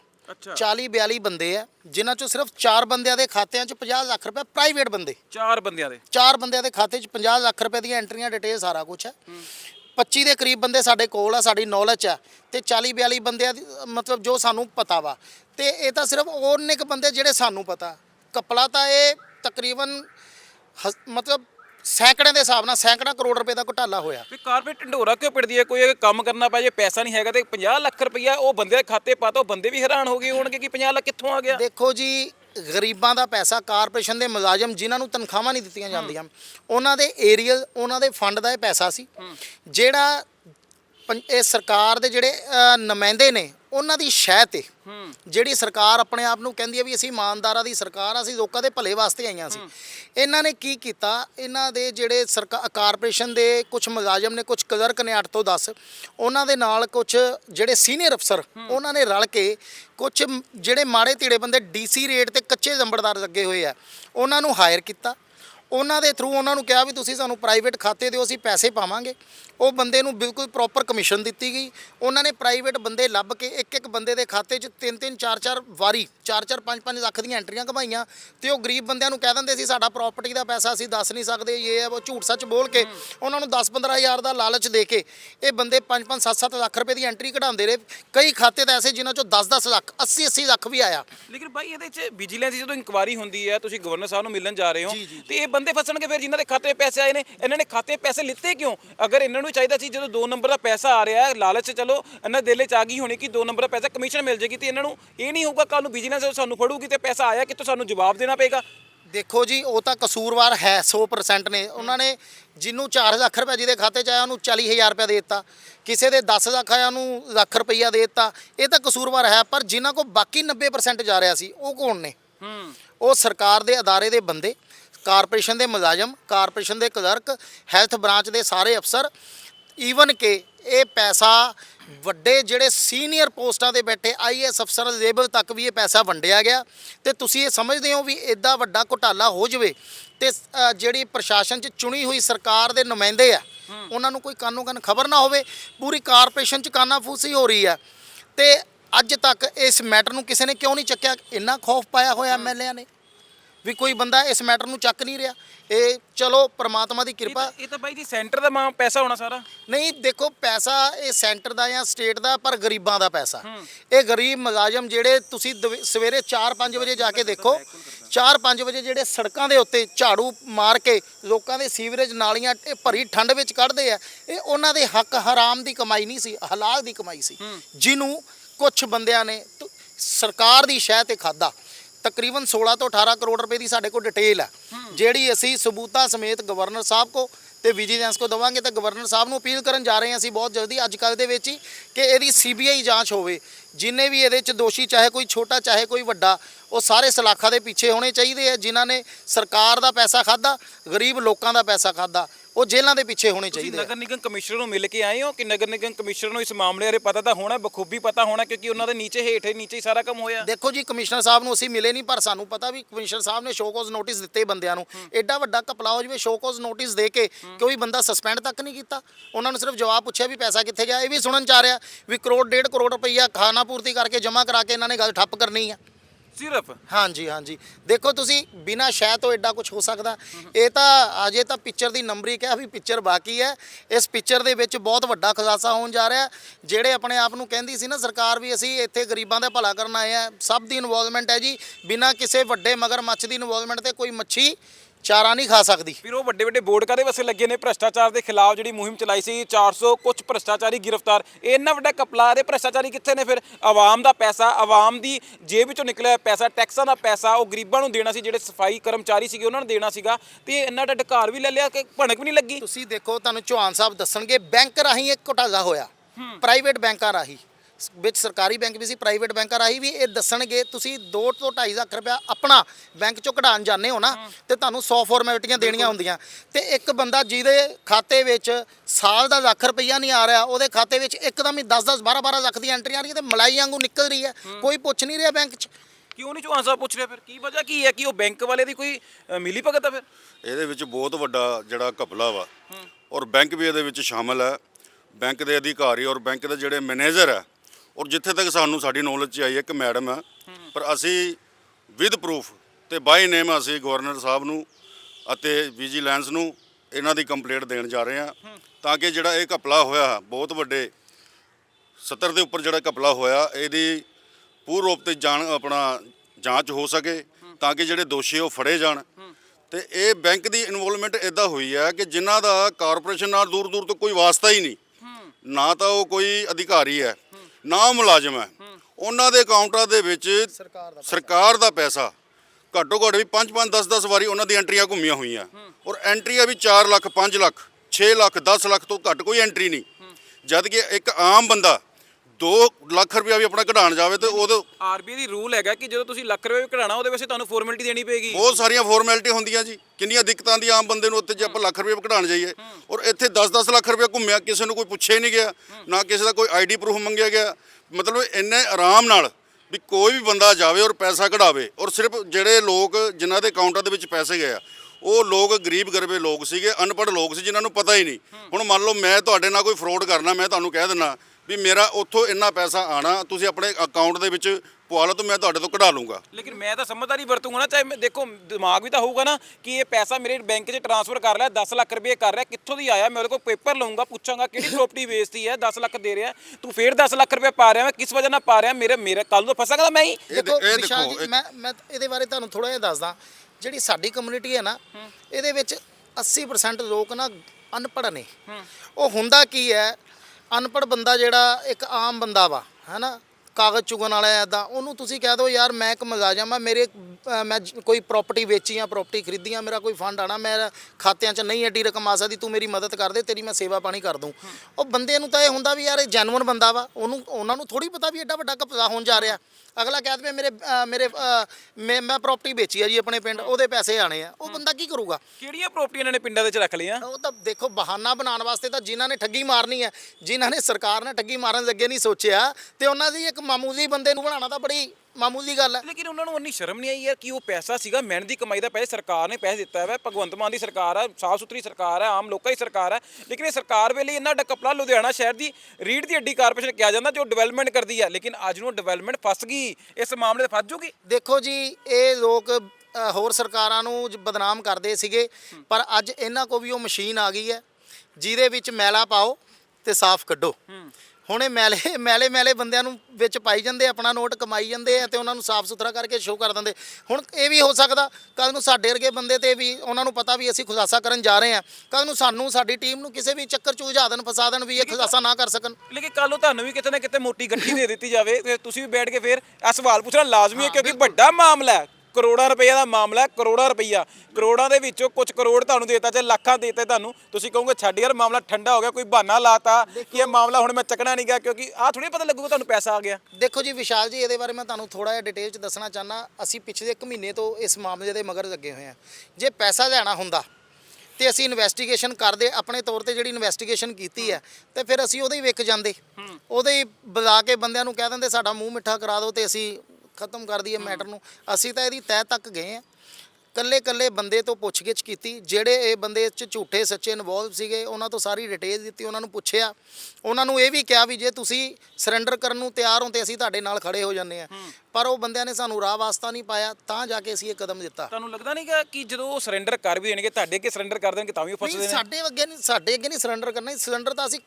40 42 ਬੰਦੇ ਆ ਜਿਨ੍ਹਾਂ ਚੋਂ ਸਿਰਫ 4 ਬੰਦਿਆਂ ਦੇ ਖਾਤਿਆਂ 'ਚ 50 ਲੱਖ ਰੁਪਏ ਪ੍ਰਾਈਵੇਟ ਬੰਦੇ। ਚਾਰ ਬੰਦਿਆਂ ਦੇ? 4 ਬੰਦਿਆਂ ਦੇ ਖਾਤੇ 'ਚ 50 ਲੱਖ ਰੁਪਏ ਦੀਆਂ ਐਂਟਰੀਆਂ ਡਿਟੇਲ ਸਾਰਾ ਕੁਝ ਹੈ। 25 ਦੇ ਕਰੀਬ ਬੰਦੇ ਸਾਡੇ ਕੋਲ ਆ ਸਾਡੀ ਨੌਲੇਜ ਆ ਤੇ 40 42 ਬੰਦਿਆਂ ਦੀ ਮਤਲਬ ਜੋ ਸਾਨੂੰ ਪਤਾ ਵਾ। ਤੇ ਇਹ ਤਾਂ ਸਿਰਫ ਉਹਨੇ ਕੁ ਬੰਦੇ ਜਿਹੜੇ ਸਾਨੂੰ ਪਤਾ। ਕਪਲਾ ਤਾਂ ਇਹ ਤਕਰੀਬਨ ਹਸ- ਮਤਲਬ ਸੈਂਕੜੇ ਦੇ ਹਿਸਾਬ ਨਾਲ ਸੈਂਕੜਾ ਕਰੋੜ ਰੁਪਏ ਦਾ ਘੁਟਾਲਾ ਹੋਇਆ। ਵੀ ਕਾਰਪੋਰੇਟ ਢੰਡੋਰਾ ਕਿਉਂ ਪਿੜਦੀ ਹੈ? ਕੋਈ ਕੰਮ ਕਰਨਾ ਪੈ ਜੇ ਪੈਸਾ ਨਹੀਂ ਹੈਗਾ ਤੇ 50 ਲੱਖ ਰੁਪਈਆ ਉਹ ਬੰਦੇ ਦੇ ਖਾਤੇ ਪਾਤਾ ਉਹ ਬੰਦੇ ਵੀ ਹੈਰਾਨ ਹੋ ਗਏ ਹੋਣਗੇ ਕਿ 50 ਲੱਖ ਕਿੱਥੋਂ ਆ ਗਿਆ। ਦੇਖੋ ਜੀ ਗਰੀਬਾਂ ਦਾ ਪੈਸਾ ਕਾਰਪੋਰੇਸ਼ਨ ਦੇ ਮੁਲਾਜ਼ਮ ਜਿਨ੍ਹਾਂ ਨੂੰ ਤਨਖਾਹਾਂ ਨਹੀਂ ਦਿੱਤੀਆਂ ਜਾਂਦੀਆਂ ਉਹਨਾਂ ਦੇ ਏਰੀਅਲ ਉਹਨਾਂ ਦੇ ਫੰਡ ਦਾ ਇਹ ਪੈਸਾ ਸੀ। ਜਿਹੜਾ ਪੰ- ਇਹ ਸਰਕਾਰ ਦੇ ਜਿਹੜੇ ਅ, ਨੁਮਾਇੰਦੇ ਨੇ ਉਹਨਾਂ ਦੀ ਸ਼ਹਿ ਤੇ। ਜਿਹੜੀ ਸਰਕਾਰ ਆਪਣੇ ਆਪ ਨੂੰ ਕਹਿੰਦੀ ਹੈ ਵੀ ਅਸੀਂ ਇਮਾਨਦਾਰਾਂ ਦੀ ਸਰਕਾਰ ਆ ਅਸੀਂ ਲੋਕਾਂ ਦੇ ਭਲੇ ਵਾਸਤੇ ਆਈਆਂ ਸੀ। ਇਹਨਾਂ ਨੇ ਕੀ ਕੀਤਾ? ਇਹਨਾਂ ਦੇ ਜਿਹੜੇ ਸਰਕਾਰ ਕਾਰਪੋਰੇਸ਼ਨ ਦੇ ਕੁਝ ਮੁਲਾਜ਼ਮ ਨੇ ਕੁਝ ਕਲਰਕ ਨੇ 8 ਤੋਂ 10 ਉਹਨਾਂ ਦੇ ਨਾਲ ਕੁਝ ਜਿਹੜੇ ਸੀਨੀਅਰ ਅਫਸਰ ਉਹਨਾਂ ਨੇ ਰਲ ਕੇ ਕੁਝ ਜਿਹੜੇ ਮਾੜੇ ਧੀੜੇ ਬੰਦੇ ਡੀਸੀ ਰੇਟ ਤੇ ਕੱਚੇ ਜੰਬੜਦਾਰ ਲੱਗੇ ਹੋਏ ਆ ਉਹਨਾਂ ਨੂੰ ਹਾਇਰ ਕੀਤਾ। ਉਹਨਾਂ ਦੇ ਥਰੂ ਉਹਨਾਂ ਨੂੰ ਕਿਹਾ ਵੀ ਤੁਸੀਂ ਸਾਨੂੰ ਪ੍ਰਾਈਵੇਟ ਖਾਤੇ ਦਿਓ ਅਸੀਂ ਪੈਸੇ ਪਾਵਾਂਗੇ। ਉਹ ਬੰਦੇ ਨੂੰ ਬਿਲਕੁਲ ਪ੍ਰੋਪਰ ਕਮਿਸ਼ਨ ਦਿੱਤੀ ਗਈ। ਉਹਨਾਂ ਨੇ ਪ੍ਰਾਈਵੇਟ ਬੰਦੇ ਲੱਭ ਕੇ ਇੱਕ ਇੱਕ ਬੰਦੇ ਦੇ ਖਾਤੇ 'ਚ ਤਿੰਨ ਤਿੰਨ ਚਾਰ ਚਾਰ ਵਾਰੀ ਚਾਰ ਚਾਰ ਪੰਜ ਪੰਜ ਲੱਖ ਦੀਆਂ ਐਂਟਰੀਆਂ ਘਮਾਈਆਂ ਤੇ ਉਹ ਗਰੀਬ ਬੰਦਿਆਂ ਨੂੰ ਕਹਿ ਦਿੰਦੇ ਸੀ ਸਾਡਾ ਪ੍ਰਾਪਰਟੀ ਦਾ ਪੈਸਾ ਅਸੀਂ ਦੱਸ ਨਹੀਂ ਸਕਦੇ ਇਹ ਹੈ ਉਹ ਝੂਠ ਸੱਚ ਬੋਲ ਕੇ ਉਹਨਾਂ ਨੂੰ 10 15000 ਦਾ ਲਾਲਚ ਦੇ ਕੇ ਇਹ ਬੰਦੇ 5 5 7 7 ਲੱਖ ਰੁਪਏ ਦੀ ਐਂਟਰੀ ਕਢਾਉਂਦੇ ਰਹੇ। ਕਈ ਖਾਤੇ ਤਾਂ ਐਸੇ ਜਿਨ੍ਹਾਂ 'ਚੋਂ 10 10 ਲੱਖ 80 80 ਲੱਖ ਵੀ ਆਇਆ। ਲੇਕਿਨ ਭਾਈ ਇਹਦੇ ਚ ਵਿਜੀਲੈਂਸ ਦੀ ਜਦੋਂ ਇਨਕੁਆਰੀ ਹੁੰਦੀ ਹੈ ਤੁਸੀਂ ਗਵਰਨਰ ਸਾਹਿਬ ਨੂੰ ਮਿਲਣ ਜਾ ਰਹੇ ਹੋ ਤੇ ਇਹ ਬੰਦੇ ਫਸਣਗੇ ਫਿਰ ਜਿਨ੍ਹਾਂ ਦੇ ਖਾਤੇ ਪੈਸੇ ਆਏ ਨੇ ਇਹਨਾਂ ਨੇ ਖਾਤੇ ਪੈਸੇ ਲਿੱਤੇ ਕਿਉਂ? ਅਗਰ ਇਹਨਾਂ ਨੂੰ ਚਾਹੀਦਾ ਸੀ ਜਦੋਂ 2 ਨੰਬਰ ਦਾ ਪੈਸਾ ਆ ਰਿਹਾ ਹੈ ਲਾਲਚ ਚਲੋ ਇਹਨਾਂ ਦੇ ਦਿਲ 'ਚ ਆ ਗਈ ਹੋਣੀ ਕਿ 2 ਨੰਬਰ ਦਾ ਪੈਸਾ ਕਮਿਸ਼ਨ ਮਿਲ ਜੇਗੀ ਤੇ ਇਹਨਾਂ ਨੂੰ ਇਹ ਨਹੀਂ ਹੋਊਗਾ ਕੱਲ ਨੂੰ ਵਿਜੀਲੈਂਸ ਸਾਨੂੰ ਫੜੂਗੀ ਤੇ ਪੈਸਾ ਆਇਆ ਕਿਤੋਂ ਸਾਨੂੰ ਜਵਾਬ ਦੇਣਾ ਪਏਗਾ। ਦੇਖੋ ਜੀ ਉਹ ਤਾਂ ਕਸੂਰਵਾਰ ਹੈ 100% ਨੇ। ਉਹਨਾਂ ਨੇ ਜਿਹਨੂੰ 4 ਲੱਖ ਰੁਪਏ ਜਿਹਦੇ ਖਾਤੇ 'ਚ ਆਇਆ ਉਹਨੂੰ 40000 ਰੁਪਏ ਦੇ ਦਿੱਤਾ। ਕਿਸੇ ਦੇ 10 ਲੱਖ ਆਇਆ ਉਹਨੂੰ ਲੱਖ ਰੁਪਈਆ ਦੇ ਦਿੱਤਾ। ਇਹ ਤਾਂ ਕਸੂਰਵਾਰ ਹੈ ਪਰ ਜਿਨ੍ਹਾਂ ਕੋ ਬਾਕੀ 90% ਜਾ ਰਿਹਾ ਸੀ ਉਹ ਕੌਣ ਨੇ? ਹੂੰ। ਉਹ ਸਰਕਾਰ ਦੇ ਅਦਾਰੇ ਦੇ ਬੰਦੇ ਕਾਰਪੋਰੇਸ਼ਨ ਦੇ ਮੁਲਾਜ਼ਮ ਕਾਰਪੋਰੇਸ਼ਨ ਦੇ ਕਲਰਕ ਹੈਲਥ ਬ੍ਰਾਂਚ ਦੇ ਸਾਰੇ ਅਫਸਰ ਈਵਨ ਕਿ ਇਹ ਪੈਸਾ ਵੱਡੇ ਜਿਹੜੇ ਸੀਨੀਅਰ ਪੋਸਟਾਂ ਤੇ ਬੈਠੇ ਆਈਐਸ ਅਫਸਰ ਲੈਵਲ ਤੱਕ ਵੀ ਇਹ ਪੈਸਾ ਵੰਡਿਆ ਗਿਆ ਤੇ ਤੁਸੀਂ ਇਹ ਸਮਝਦੇ ਹੋ ਵੀ ਐਡਾ ਵੱਡਾ ਘੁਟਾਲਾ ਹੋ ਜਾਵੇ ਤੇ ਜਿਹੜੀ ਪ੍ਰਸ਼ਾਸਨ 'ਚ ਚੁਣੀ ਹੋਈ ਸਰਕਾਰ ਦੇ ਨੁਮਾਇੰਦੇ ਆ ਉਹਨਾਂ ਨੂੰ ਕੋਈ ਕਾਨੋ ਕਾਨ ਖਬਰ ਨਾ ਹੋਵੇ ਪੂਰੀ ਕਾਰਪੋਰੇਸ਼ਨ 'ਚ ਕਾਨਾਫੂਸੀ ਹੋ ਰਹੀ ਆ ਤੇ ਅੱਜ ਤੱਕ ਇਸ ਮੈਟਰ ਨੂੰ ਕਿਸੇ ਨੇ ਕਿਉਂ ਨਹੀਂ ਚੱਕਿਆ? ਇੰਨਾ ਖੌਫ ਪਾਇਆ ਹੋਇਆ ਐਮਐਲਏਆਂ ਨੇ। ਵੀ ਕੋਈ ਬੰਦਾ ਇਸ ਮੈਟਰ ਨੂੰ ਚੱਕ ਨਹੀਂ ਰਿਹਾ। ਇਹ ਚਲੋ ਪ੍ਰਮਾਤਮਾ ਦੀ ਕਿਰਪਾ। ਇਹ ਤਾਂ ਬਾਈ ਜੀ ਸੈਂਟਰ ਦਾ ਮਾਂ ਪੈਸਾ ਹੋਣਾ ਸਾਰਾ। ਨਹੀਂ ਦੇਖੋ ਪੈਸਾ ਇਹ ਸੈਂਟਰ ਦਾ ਜਾਂ ਸਟੇਟ ਦਾ ਪਰ ਗਰੀਬਾਂ ਦਾ ਪੈਸਾ। ਇਹ ਗਰੀਬ ਮੁਲਾਜ਼ਮ ਜਿਹੜੇ ਤੁਸੀਂ ਸਵੇਰੇ 4-5 ਵਜੇ ਜਾ ਕੇ ਦੇਖੋ 4-5 ਵਜੇ ਜਿਹੜੇ ਸੜਕਾਂ ਦੇ ਉੱਤੇ ਝਾੜੂ ਮਾਰ ਕੇ ਲੋਕਾਂ ਦੇ ਸੀਵਰੇਜ ਨਾਲੀਆਂ ਭਰੀ ਠੰਡ ਵਿੱਚ ਕੱਢਦੇ ਆ ਇਹ ਉਹਨਾਂ ਦੇ ਹੱਕ ਹਰਾਮ ਦੀ ਕਮਾਈ ਨਹੀਂ ਸੀ ਹਲਾਲ ਦੀ ਕਮਾਈ ਸੀ। ਜਿਹਨੂੰ ਕੁਝ ਬੰਦਿਆਂ ਨੇ ਸਰਕਾਰ ਦੀ ਸ਼ਹਿ ਤੇ ਖਾਦਾ ਤਕਰੀਬਨ 16 ਤੋਂ 18 ਕਰੋੜ ਰੁਪਏ ਦੀ ਸਾਡੇ ਕੋਲ ਡਿਟੇਲ ਹੈ। ਜਿਹੜੀ ਅਸੀਂ ਸਬੂਤਾਂ ਸਮੇਤ ਗਵਰਨਰ ਸਾਹਿਬ ਕੋ ਤੇ ਵਿਜੀਲੈਂਸ ਕੋ ਦਵਾਂਗੇ ਤੇ ਗਵਰਨਰ ਸਾਹਿਬ ਨੂੰ ਅਪੀਲ ਕਰਨ ਜਾ ਰਹੇ ਹਾਂ ਅਸੀਂ ਬਹੁਤ ਜਲਦੀ ਅੱਜ ਕੱਲ੍ਹ ਦੇ ਵਿੱਚ ਹੀ ਕਿ ਇਹਦੀ ਸੀਬੀਆਈ ਜਾਂਚ ਹੋਵੇ। ਜਿੰਨੇ ਵੀ ਇਹਦੇ ਚ ਦੋਸ਼ੀ ਚਾਹੇ ਕੋਈ ਛੋਟਾ ਚਾਹੇ ਕੋਈ ਵੱਡਾ ਉਹ ਸਾਰੇ ਸਲਾਖਾਂ ਦੇ ਪਿੱਛੇ ਹੋਣੇ ਚਾਹੀਦੇ ਆ ਜਿਨ੍ਹਾਂ ਨੇ ਸਰਕਾਰ ਦਾ ਪੈਸਾ ਖਾਦਾ ਗਰੀਬ ਲੋਕਾਂ ਦਾ ਪੈਸਾ ਖਾਦਾ ਉਹ ਜੇਲ੍ਹਾਂ ਦੇ ਪਿੱਛੇ ਹੋਣੇ ਚਾਹੀਦੇ ਆ। ਨਗਰ ਨਿਗਮ ਕਮਿਸ਼ਨਰ ਨੂੰ ਮਿਲ ਕੇ ਆਏ ਹੋ ਕਿ ਨਗਰ ਨਿਗਮ ਕਮਿਸ਼ਨਰ ਨੂੰ ਇਸ ਮਾਮਲੇ ਬਾਰੇ ਪਤਾ ਤਾਂ ਹੋਣਾ ਬਖੂਬੀ ਪਤਾ ਹੋਣਾ ਕਿਉਂਕਿ ਉਹਨਾਂ ਦੇ ਨੀਚੇ ਹੇਠੇ ਨੀਚੇ ਹੀ ਸਾਰਾ ਕੰਮ ਹੋਇਆ। ਦੇਖੋ ਜੀ ਕਮਿਸ਼ਨਰ ਸਾਹਿਬ ਨੂੰ ਅਸੀਂ ਮਿਲੇ ਨਹੀਂ ਪਰ ਸਾਨੂੰ ਪਤਾ ਵੀ ਕਮਿਸ਼ਨਰ ਸਾਹਿਬ ਨੇ ਸ਼ੋਕੋਜ਼ ਨੋਟਿਸ ਦਿੱਤੇ ਬੰਦਿਆਂ ਨੂੰ। ਐਡਾ ਵੱਡਾ ਕਪਲਾ ਹੋ ਜਵੇ ਸ਼ੋਕੋਜ਼ ਨੋਟਿਸ ਦੇ ਕੇ ਕੋਈ ਬੰਦਾ ਸਸਪੈਂਡ ਤੱਕ ਨਹੀਂ ਕੀਤਾ। ਉਹਨਾਂ ਨੂੰ ਸਿਰਫ ਜਵਾਬ ਪੁੱਛਿਆ ਵੀ ਪੈਸਾ ਕਿੱਥੇ ਗਿਆ ਇਹ ਵੀ ਸੁਣਨ ਚ ਆ ਰਿਹਾ ਵੀ ਕਰੋੜ ਡੇਢ ਕਰੋੜ ਰੁਪਈਆ ਖਾਣਾ ਪੂਰਤੀ ਕਰਕੇ ਜਮ੍ਹਾਂ ਕਰਾ ਕੇ ਇਹਨਾਂ ਨੇ ਗੱਲ ਠੱਪ ਕਰਨੀ ਆ। ਸਿਰਫ? ਹਾਂਜੀ ਹਾਂਜੀ। ਦੇਖੋ ਤੁਸੀਂ, ਬਿਨਾ ਸ਼ਹਿ ਤੋਂ ਐਡਾ ਕੁਝ ਹੋ ਸਕਦਾ। ਇਹ ਤਾਂ ਅਜੇ ਤਾਂ ਪਿਕਚਰ ਦੀ ਨੰਬਰੀ ਕਿਹਾ ਵੀ ਪਿਕਚਰ ਬਾਕੀ ਹੈ। ਇਸ ਪਿਕਚਰ ਦੇ ਵਿੱਚ ਬਹੁਤ ਵੱਡਾ ਖੁਲਾਸਾ ਹੋਣ ਜਾ ਰਿਹਾ। ਜਿਹੜੇ ਆਪਣੇ ਆਪ ਨੂੰ ਕਹਿੰਦੀ ਸੀ ਨਾ, ਸਰਕਾਰ ਵੀ ਅਸੀਂ ਇੱਥੇ ਗਰੀਬਾਂ ਦਾ ਭਲਾ ਕਰਨ ਆਏ ਆ ਸਭ ਦੀ ਇਨਵੋਲਵਮੈਂਟ ਹੈ ਜੀ। ਬਿਨਾ ਕਿਸੇ ਵੱਡੇ ਮਗਰ ਮੱਛ ਦੀ ਇਨਵੋਲਵਮੈਂਟ ਤੇ ਕੋਈ ਮੱਛੀ ਚਾਰਾ ਨਹੀਂ ਖਾ ਸਕਦੀ। ਫਿਰ ਉਹ ਵੱਡੇ ਵੱਡੇ ਬੋਰਡ ਕਾਦੇ ਵਾਸਤੇ ਲੱਗੇ ਨੇ? ਭ੍ਰਸ਼ਟਾਚਾਰ ਦੇ ਖਿਲਾਫ ਜਿਹੜੀ ਮੁਹਿੰਮ ਚਲਾਈ ਸੀ 400 ਕੁਝ ਭ੍ਰਸ਼ਟਾਚਾਰੀ ਗ੍ਰਿਫਤਾਰ। ਇਹ ਇੰਨਾ ਵੱਡਾ ਕਪਲਾ ਦੇ ਭ੍ਰਸ਼ਟਾਚਾਰੀ ਕਿੱਥੇ ਨੇ ਫਿਰ? ਆਵਾਮ ਦਾ ਪੈਸਾ ਆਵਾਮ ਦੀ ਜੇਬ ਵਿੱਚੋਂ ਨਿਕਲਿਆ ਪੈਸਾ ਟੈਕਸਾਂ ਦਾ ਪੈਸਾ ਉਹ ਗਰੀਬਾਂ ਨੂੰ ਦੇਣਾ ਸੀ ਜਿਹੜੇ ਸਫ਼ਾਈ ਕਰਮਚਾਰੀ ਸੀਗੇ ਉਹਨਾਂ ਨੂੰ ਦੇਣਾ ਸੀਗਾ। ਤੇ ਇਹ ਇੰਨਾ ਵੱਡਾ ਢਕਾਰ ਵੀ ਲੈ ਲਿਆ ਕਿ ਭਣਕ ਵੀ ਨਹੀਂ ਲੱਗੀ? ਤੁਸੀਂ ਦੇਖੋ ਤੁਹਾਨੂੰ ਚੌਹਾਨ ਸਾਹਿਬ ਦੱਸਣਗੇ ਬੈਂਕ ਰਾਹੀਂ ਇੱਕ ਘੁਟਾਲਾ ਹੋਇਆ। ਪ੍ਰਾਈਵੇਟ ਬੈਂਕਾਂ ਰਾਹੀਂ। ਵਿੱਚ ਸਰਕਾਰੀ ਬੈਂਕ ਵੀ ਸੀ ਪ੍ਰਾਈਵੇਟ ਬੈਂਕਾਂ ਰਾਹੀਂ ਵੀ ਇਹ ਦੱਸਣਗੇ ਤੁਸੀਂ 2 ਤੋਂ 2.5 ਲੱਖ ਰੁਪਇਆ ਆਪਣਾ ਬੈਂਕ ਚੋਂ ਕਢਾਉਣ ਜਾਂਦੇ ਹੋ ਨਾ ਤੇ ਤੁਹਾਨੂੰ 100 ਫਾਰਮੈਲਿਟੀਆਂ ਦੇਣੀਆਂ ਹੁੰਦੀਆਂ। ਤੇ ਇੱਕ ਬੰਦਾ ਜਿਹਦੇ ਖਾਤੇ ਵਿੱਚ ਸਾਲ ਦਾ ਲੱਖ ਰੁਪਈਆ ਨਹੀਂ ਆ ਰਿਹਾ ਉਹਦੇ ਖਾਤੇ ਵਿੱਚ ਇੱਕਦਮ ਹੀ 10 10 12 12 ਲੱਖ ਦੀ ਐਂਟਰੀ ਆ ਰਹੀ ਹੈ ਤੇ ਮਲਾਈ ਵਾਂਗੂ ਨਿਕਲ ਰਹੀ ਹੈ। ਕੋਈ ਪੁੱਛ ਨਹੀਂ ਰਿਹਾ ਬੈਂਕ 'ਚ। ਕਿਉਂ ਨਹੀਂ ਚੌਹਾਨ ਸਾਹਿਬ ਪੁੱਛ ਰਿਹਾ ਫਿਰ? ਕੀ ਵਜ੍ਹਾ ਕੀ ਹੈ? ਕਿ ਉਹ ਬੈਂਕ ਵਾਲੇ ਦੀ ਕੋਈ ਮਿਲੀ ਭਗਤ ਆ ਫਿਰ? ਇਹਦੇ ਵਿੱਚ ਬਹੁਤ ਵੱਡਾ ਜਿਹੜਾ ਘਪਲਾ ਵਾ। ਔਰ ਬੈਂਕ ਵੀ ਇਹਦੇ ਵਿੱਚ ਸ਼ਾਮਲ ਹੈ। ਬੈਂਕ ਦੇ ਅਧਿਕਾਰੀ ਔਰ ਬੈਂਕ ਦੇ ਜਿਹੜੇ ਮੈਨੇਜਰ ਹੈ ਔਰ ਜਿੱਥੇ ਤੱਕ ਸਾਨੂੰ ਸਾਡੀ ਨੌਲੇਜ 'ਚ ਆਈ ਹੈ, ਇੱਕ ਮੈਡਮ ਹੈ ਪਰ ਅਸੀਂ ਵਿਦ ਪ੍ਰੂਫ ਤੇ ਬਾਈ ਨੇਮ ਅਸੀਂ ਗਵਰਨਰ ਸਾਹਿਬ ਨੂੰ ਅਤੇ ਵਿਜੀਲੈਂਸ ਨੂੰ ਇਹਨਾਂ ਦੀ ਕੰਪਲੇਂਟ ਦੇਣ ਜਾ ਰਹੇ ਹਾਂ ਤਾਂ ਕਿ ਜਿਹੜਾ ਇਹ ਘਪਲਾ ਹੋਇਆ, ਬਹੁਤ ਵੱਡੇ ਸਤਰ ਦੇ ਉੱਪਰ ਜਿਹੜਾ ਘਪਲਾ ਹੋਇਆ, ਇਹਦੀ ਪੂਰ ਰੂਪ ਤੇ ਜਾਣ, ਆਪਣਾ ਜਾਂਚ ਹੋ ਸਕੇ ਤਾਂ ਕਿ ਜਿਹੜੇ ਦੋਸ਼ੀ ਉਹ ਫੜੇ ਜਾਣ। ਤੇ ਇਹ ਬੈਂਕ ਦੀ ਇਨਵੋਲਵਮੈਂਟ ਇਦਾਂ ਹੋਈ ਹੈ ਕਿ ਜਿਨ੍ਹਾਂ ਦਾ ਕਾਰਪੋਰੇਸ਼ਨ ਨਾਲ ਦੂਰ ਦੂਰ ਤੋਂ ਕੋਈ ਵਾਸਤਾ ਹੀ ਨਹੀਂ। ਨਾ ਤਾਂ ਉਹ ਕੋਈ ਅਧਿਕਾਰੀ ਹੈ। ਨਾ ਮੁਲਾਜ਼ਮ ਹੈ। ਉਹਨਾਂ ਦੇ ਅਕਾਊਂਟਾਂ ਦੇ ਵਿੱਚ ਸਰਕਾਰ ਦਾ ਦਾ ਪੈਸਾ। ਘੱਟੋ ਘੱਟ ਵੀ 5 5 10 10 ਵਾਰੀ ਉਹਨਾਂ ਦੀਆਂ ਐਂਟਰੀਆਂ ਘੁੰਮੀਆਂ ਹੋਈਆਂ। ਔਰ ਐਂਟਰੀਆਂ ਵੀ 4 ਲੱਖ 5 ਲੱਖ 6 ਲੱਖ 10 ਲੱਖ ਤੋਂ ਘੱਟ ਕੋਈ ਐਂਟਰੀ ਨਹੀਂ। ਜਦ ਕਿ ਇੱਕ ਆਮ ਬੰਦਾ 2 ਲੱਖ ਰੁਪਇਆ ਵੀ ਆਪਣਾ ਕਢਾਉਣ ਜਾਵੇ ਤੇ ਉਹਦੇ ਆਰਬੀਆਈ ਦੀ ਰੂਲ ਹੈਗਾ ਕਿ ਜਦੋਂ ਤੁਸੀਂ ਲੱਖ ਰੁਪਏ ਵੀ ਕਢਾਣਾ ਉਹਦੇ ਵਾਸਤੇ ਤੁਹਾਨੂੰ ਫਾਰਮੈਲਿਟੀ ਦੇਣੀ ਪਏਗੀ। ਬਹੁਤ ਸਾਰੀਆਂ ਫਾਰਮੈਲਿਟੀ ਹੁੰਦੀਆਂ ਜੀ। ਕਿੰਨੀਆਂ ਦਿੱਕਤਾਂ ਦੀ ਆਮ ਬੰਦੇ ਨੂੰ ਉੱਥੇ ਜੇ ਆਪਾਂ ਲੱਖ ਰੁਪਏ ਕਢਾਉਣ ਜਾਈਏ। ਔਰ ਇੱਥੇ 10-10 ਲੱਖ ਰੁਪਏ ਘੁੰਮਿਆ ਕਿਸੇ ਨੂੰ ਕੋਈ ਪੁੱਛਿਆ ਹੀ ਨਹੀਂ ਗਿਆ। ਨਾ ਕਿਸੇ ਦਾ ਕੋਈ ਆਈਡੀ ਪ੍ਰੂਫ ਮੰਗਿਆ ਗਿਆ। ਮਤਲਬ ਇੰਨੇ ਆਰਾਮ ਨਾਲ ਵੀ ਕੋਈ ਵੀ ਬੰਦਾ ਜਾਵੇ ਔਰ ਪੈਸਾ ਕਢਾਵੇ। ਔਰ ਸਿਰਫ ਜਿਹੜੇ ਲੋਕ ਜਿਨ੍ਹਾਂ ਦੇ ਅਕਾਊਂਟਾਂ ਦੇ ਵਿੱਚ ਪੈਸੇ ਗਏ ਆ ਉਹ ਲੋਕ ਗਰੀਬ ਗਰਬੇ ਲੋਕ ਸੀਗੇ ਅਨਪੜ੍ਹ ਲੋਕ ਸੀ ਜਿਨ੍ਹਾਂ ਨੂੰ ਪਤਾ ਹੀ ਨਹੀਂ। ਹੁਣ ਮੰਨ ਲਓ ਮੈਂ ਤੁਹਾਡੇ ਨਾਲ ਕੋਈ ਫਰੋਡ ਕਰਨਾ ਮੈਂ ਤੁਹਾਨੂੰ ਕਹਿ ਦਿੰਦਾ ਵੀ ਮੇਰਾ ਉੱਥੋਂ ਇੰਨਾ ਪੈਸਾ ਆਣਾ ਤੁਸੀਂ ਆਪਣੇ ਅਕਾਊਂਟ ਦੇ ਵਿੱਚ ਪਵਾ ਲਓ ਤਾਂ ਮੈਂ ਤੁਹਾਡੇ ਤੋਂ ਕਢਾ ਲੂੰਗਾ ਲੇਕਿਨ ਮੈਂ ਤਾਂ ਸਮਝਦਾਰੀ ਵਰਤੂੰਗਾ ਨਾ ਚਾਹੇ ਮੈਂ ਦੇਖੋ ਦਿਮਾਗ ਵੀ ਤਾਂ ਹੋਊਗਾ ਨਾ ਕਿ ਇਹ ਪੈਸਾ ਮੇਰੇ ਬੈਂਕ 'ਚ ਟ੍ਰਾਂਸਫਰ ਕਰ ਲਿਆ 10 ਲੱਖ ਰੁਪਏ ਕਰ ਰਿਹਾ ਕਿੱਥੋਂ ਦੀ ਆਇਆ ਮੈਂ ਉਹਦੇ ਕੋਲ ਪੇਪਰ ਲਵਾਂਗਾ ਪੁੱਛਾਂਗਾ ਕਿਹੜੀ ਪ੍ਰਾਪਰਟੀ ਵੇਚਦੀ ਹੈ 10 ਲੱਖ ਦੇ ਰਿਹਾ ਤੂੰ ਫੇਰ 10 ਲੱਖ ਰੁਪਏ ਪਾ ਰਿਹਾ ਮੈਂ ਕਿਸ ਵਜ੍ਹਾ ਨਾਲ ਪਾ ਰਿਹਾ ਮੇਰੇ ਮੇਰੇ ਕੱਲ ਨੂੰ ਫਸਾਂਗਾ ਮੈਂ ਹੀ। ਇਹ ਦੇਖੋ ਵਿਸ਼ਾਲ ਦੇਖੋ ਜੀ ਮੈਂ ਮੈਂ ਇਹਦੇ ਬਾਰੇ ਤੁਹਾਨੂੰ ਥੋੜਾ ਜਿਹਾ ਦੱਸਦਾ ਜਿਹੜੀ ਸਾਡੀ ਕਮਿਊਨਿਟੀ ਹੈ ਨਾ ਇਹਦੇ ਵਿੱਚ 80% ਲੋਕ ਨਾ ਅਨਪੜ੍ਹ ਨੇ। ਉਹ ਹੁੰਦਾ ਕੀ ਹੈ ਅਨਪੜ੍ਹ ਬੰਦਾ ਜਿਹੜਾ ਇੱਕ ਆਮ ਬੰਦਾ ਵਾ, ਹੈਨਾ? ਕਾਗਜ਼ ਚੁਗਣ ਵਾਲਾ ਐਦਾਂ ਉਹਨੂੰ ਤੁਸੀਂ ਕਹਿ ਦਿਓ ਯਾਰ ਮੈਂ ਇੱਕ ਮੁਲਾਜ਼ਮ ਆ ਮੇਰੇ ਮੈਂ ਕੋਈ ਪ੍ਰਾਪਰਟੀ ਵੇਚੀ ਆ ਪ੍ਰਾਪਰਟੀ ਖਰੀਦੀ ਆ ਮੇਰਾ ਕੋਈ ਫੰਡ ਆਣਾ ਮੇਰਾ ਖਾਤਿਆਂ 'ਚ ਨਹੀਂ ਐਡੀ ਰਕਮ ਆ ਸਕਦੀ ਤੂੰ ਮੇਰੀ ਮਦਦ ਕਰ ਦੇ ਤੇਰੀ ਮੈਂ ਸੇਵਾ ਪਾਣੀ ਕਰ ਦੂੰ ਉਹ ਬੰਦੇ ਨੂੰ ਤਾਂ ਇਹ ਹੁੰਦਾ ਵੀ ਯਾਰ ਇਹ ਜੈਨੂਇਨ ਬੰਦਾ ਵਾ ਉਹਨੂੰ ਉਹਨਾਂ ਨੂੰ ਥੋੜੀ ਪਤਾ ਵੀ ਐਡਾ ਵੱਡਾ ਕਪਲਾ ਹੋਣ ਜਾ ਰਿਹਾ। ਅਗਲਾ ਕਹਿ ਦਵੇ ਮੇਰੇ ਮੇਰੇ ਮੈਂ ਮੈਂ ਪ੍ਰਾਪਰਟੀ ਵੇਚੀ ਆ ਜੀ ਆਪਣੇ ਪਿੰਡ ਉਹਦੇ ਪੈਸੇ ਆਣੇ ਆ ਉਹ ਬੰਦਾ ਕੀ ਕਰੂਗਾ? ਕਿਹੜੀਆਂ ਪ੍ਰਾਪਰਟੀਆਂ ਇਹਨਾਂ ਨੇ ਪਿੰਡਾਂ ਦੇ ਵਿੱਚ ਰੱਖ ਲਈਆਂ? ਉਹ ਤਾਂ ਦੇਖੋ ਬਹਾਨਾ ਬਣਾਉਣ ਵਾਸਤੇ ਤਾਂ ਜਿਨ੍ਹਾਂ ਨੇ ਠੱਗੀ ਮਾਰਨੀ ਹੈ ਜਿਨ੍ਹਾਂ ਨੇ ਸਰਕਾਰ ਨੇ ਠੱਗੀ ਮਾਰਨ ਲੱਗੇ ਨਹੀਂ ਸੋਚਿਆ ਤੇ ਉਹਨਾਂ ਦੀ ਇੱਕ ਮਾਮੂਲੀ ਬੰਦੇ ਨੂੰ ਬਣਾਉਣਾ ਤਾਂ ਬੜੀ ਮਾਮੂਲੀ ਗੱਲ ਹੈ। ਲੇਕਿਨ ਉਹਨਾਂ ਨੂੰ ਇੰਨੀ ਸ਼ਰਮ ਨਹੀਂ ਆਈ ਯਾਰ ਕਿ ਉਹ ਪੈਸਾ ਸੀਗਾ ਮਿਹਨਤ ਦੀ ਕਮਾਈ ਦਾ ਪੈਸੇ ਸਰਕਾਰ ਨੇ ਪੈਸੇ ਦਿੱਤਾ ਹੈ ਭਗਵੰਤ ਮਾਨ ਦੀ ਸਰਕਾਰ ਹੈ ਸਾਫ਼ ਸੁਥਰੀ ਸਰਕਾਰ ਹੈ ਆਮ ਲੋਕਾਂ ਦੀ ਸਰਕਾਰ ਹੈ ਲੇਕਿਨ ਇਹ ਸਰਕਾਰ ਵੇਲੇ ਇੰਨਾ ਡਕਪਲਾ ਲੁਧਿਆਣਾ ਸ਼ਹਿਰ ਦੀ ਰੀੜ ਦੀ ਅੱਡੀ ਕਾਰਪੋਰੇਸ਼ਨ ਕਿਹਾ ਜਾਂਦਾ ਜੋ ਡਿਵੈਲਪਮੈਂਟ ਕਰਦੀ ਹੈ ਲੇਕਿਨ ਅੱਜ ਨੂੰ ਡਿਵੈਲਪਮੈਂਟ ਫਸ ਗਈ ਇਸ ਮਾਮਲੇ 'ਤੇ ਫਸ ਜੂਗੀ? ਦੇਖੋ ਜੀ ਇਹ ਲੋਕ ਅ, ਹੋਰ ਸਰਕਾਰਾਂ ਨੂੰ ਜ- ਬਦਨਾਮ ਕਰਦੇ ਸੀਗੇ ਪਰ ਅੱਜ ਇਹਨਾਂ ਕੋ ਵੀ ਉਹ ਮਸ਼ੀਨ ਆ ਗਈ ਹੈ ਜਿਹਦੇ ਵਿੱਚ ਮੈਲਾ ਪਾਓ ਤੇ ਸਾਫ਼ ਕੱਢੋ। ਹੁਣ ਇਹ ਮੈਲੇ ਮੈਲੇ ਮੈਲੇ ਬੰਦਿਆਂ ਨੂੰ ਵਿੱਚ ਪਾਈ ਜਾਂਦੇ ਆਪਣਾ ਨੋਟ ਕਮਾਈ ਜਾਂਦੇ ਆ ਤੇ ਉਹਨਾਂ ਨੂੰ ਸਾਫ਼ ਸੁਥਰਾ ਕਰਕੇ ਸ਼ੋਅ ਕਰ ਦਿੰਦੇ। ਹੁਣ ਇਹ ਵੀ ਹੋ ਸਕਦਾ ਕੱਲ ਨੂੰ ਸਾਡੇ ਵਰਗੇ ਬੰਦੇ ਤੇ ਵੀ ਉਹਨਾਂ ਨੂੰ ਪਤਾ ਵੀ ਅਸੀਂ ਖੁਲਾਸਾ ਕਰਨ ਜਾ ਰਹੇ ਹਾਂ ਕੱਲ ਨੂੰ ਸਾਨੂੰ ਸਾਡੀ ਟੀਮ ਨੂੰ ਕਿਸੇ ਵੀ ਚੱਕਰ ਚ ਉਲਝਾ ਦੇਣ ਫਸਾ ਦੇਣ ਵੀ ਇਹ ਖੁਲਾਸਾ ਨਾ ਕਰ ਸਕਣ। ਲੇਕਿਨ ਕੱਲ ਨੂੰ ਤੁਹਾਨੂੰ ਵੀ ਕਿਤੇ ਨਾ ਕਿਤੇ ਮੋਟੀ ਗੱਠੀ ਦੇ ਦਿੱਤੀ ਜਾਵੇ ਤੇ ਤੁਸੀਂ ਵੀ ਬੈਠ ਕੇ ਫਿਰ ਇਹ ਸਵਾਲ ਪੁੱਛਣਾ ਲਾਜ਼ਮੀ ਹੈ ਕਿਉਂਕਿ ਵੱਡਾ ਮਾਮਲਾ ਹੈ। ਕਰੋੜਾਂ ਰੁਪਏ ਦਾ ਮਾਮਲਾ ਹੈ ਕਰੋੜਾਂ ਰੁਪਈਆ। ਕਰੋੜਾਂ ਦੇ ਵਿੱਚੋਂ ਕੁਝ ਕਰੋੜ ਤੁਹਾਨੂੰ ਦੇਤਾ ਚਾਹੇ ਲੱਖਾਂ ਦੇਤੇ ਤੁਹਾਨੂੰ। ਤੁਸੀਂ ਕਹੋਗੇ ਛੱਡ ਯਾਰ ਮਾਮਲਾ ਠੰਡਾ ਹੋ ਗਿਆ ਕੋਈ ਬਹਾਨਾ ਲਾਤਾ ਕਿ ਇਹ ਮਾਮਲਾ ਹੁਣ ਮੈਂ ਚੱਕਣਾ ਨਹੀਂ ਗਿਆ ਕਿਉਂਕਿ ਆਹ ਥੋੜੀ ਪਤਾ ਲੱਗੂਗਾ ਤੁਹਾਨੂੰ ਪੈਸਾ ਆ ਗਿਆ। ਦੇਖੋ ਜੀ ਵਿਸ਼ਾਲ ਜੀ ਇਹਦੇ ਬਾਰੇ ਮੈਂ ਤੁਹਾਨੂੰ ਥੋੜਾ ਜਿਹਾ ਡਿਟੇਲ ਚ ਦੱਸਣਾ ਚਾਹਨਾ ਅਸੀਂ ਪਿਛਲੇ 1 ਮਹੀਨੇ ਤੋਂ ਇਸ ਮਾਮਲੇ ਦੇ ਮਗਰ ਲੱਗੇ ਹੋਏ ਹਾਂ। ਜੇ ਪੈਸਾ ਲੈਣਾ ਹੁੰਦਾ ਤੇ ਅਸੀਂ ਇਨਵੈਸਟੀਗੇਸ਼ਨ ਕਰਦੇ ਆਪਣੇ ਤੌਰ ਤੇ ਜਿਹੜੀ ਇਨਵੈਸਟੀਗੇਸ਼ਨ ਕੀਤੀ ਹੈ ਤੇ ਫਿਰ ਅਸੀਂ ਉਹਦੇ ਹੀ ਵਿਕ ਜਾਂਦੇ। ਉਹਦੇ ਹੀ ਬੁਲਾ ਕੇ ਬੰਦਿਆਂ ਨੂੰ ਕਹਿ ਦਿੰਦੇ ਸਾਡਾ ਮੂੰਹ ਮਿੱਠਾ ਕਰਾ ਦਿਓ ਤੇ ਅਸੀਂ ਖਤਮ ਕਰ ਦਈਏ ਮੈਟਰ ਨੂੰ। ਅਸੀਂ ਤਾਂ ਇਹਦੀ ਤਹਿ ਤੱਕ ਗਏ ਹਾਂ। ਕੱਲੇ ਕੱਲੇ ਬੰਦੇ ਤੋਂ ਪੁੱਛਗਿੱਛ ਕੀਤੀ। ਜਿਹੜੇ ਇਹ ਬੰਦੇ ਚ ਝੂਠੇ ਸੱਚੇ ਇਨਵੋਲਵ ਸੀਗੇ ਉਹਨਾਂ ਤੋਂ ਸਾਰੀ ਡਿਟੇਲ ਦਿੱਤੀ ਉਹਨਾਂ ਨੂੰ ਪੁੱਛਿਆ। ਉਹਨਾਂ ਨੂੰ ਇਹ ਵੀ ਕਿਹਾ ਵੀ ਜੇ ਤੁਸੀਂ ਸਰੈਂਡਰ ਕਰਨ ਨੂੰ ਤਿਆਰ ਹੋ ਤੇ ਅਸੀਂ ਤੁਹਾਡੇ ਨਾਲ ਖੜੇ ਹੋ ਜਾਂਦੇ ਆ ਪਰ ਉਹ ਬੰਦਿਆਂ ਨੇ ਸਾਨੂੰ ਰਾਹ ਵਾਸਤਾ ਨਹੀਂ ਪਾਇਆ ਤਾਂ ਜਾ ਕੇ ਅਸੀਂ ਇਹ ਕਦਮ ਦਿੱਤਾ। ਤੁਹਾਨੂੰ ਲੱਗਦਾ ਨਹੀਂ ਕਿ ਜਦੋਂ ਉਹ ਸਰੈਂਡਰ ਕਰ ਵੀ ਦੇਣਗੇ ਤੁਹਾਡੇ ਅੱਗੇ ਸਰੈਂਡਰ ਕਰ ਦੇਣਗੇ ਤਾਂ ਵੀ ਉਹ ਫਸਦੇ ਨਹੀਂ ਸਾਡੇ ਅੱਗੇ ਨਹੀਂ ਸਾਡੇ ਅੱਗੇ ਨਹੀਂ ਸਰੈਂਡਰ ਕਰਨਾ। ਸਰੈਂਡਰ ਤਾਂ ਅਸੀਂ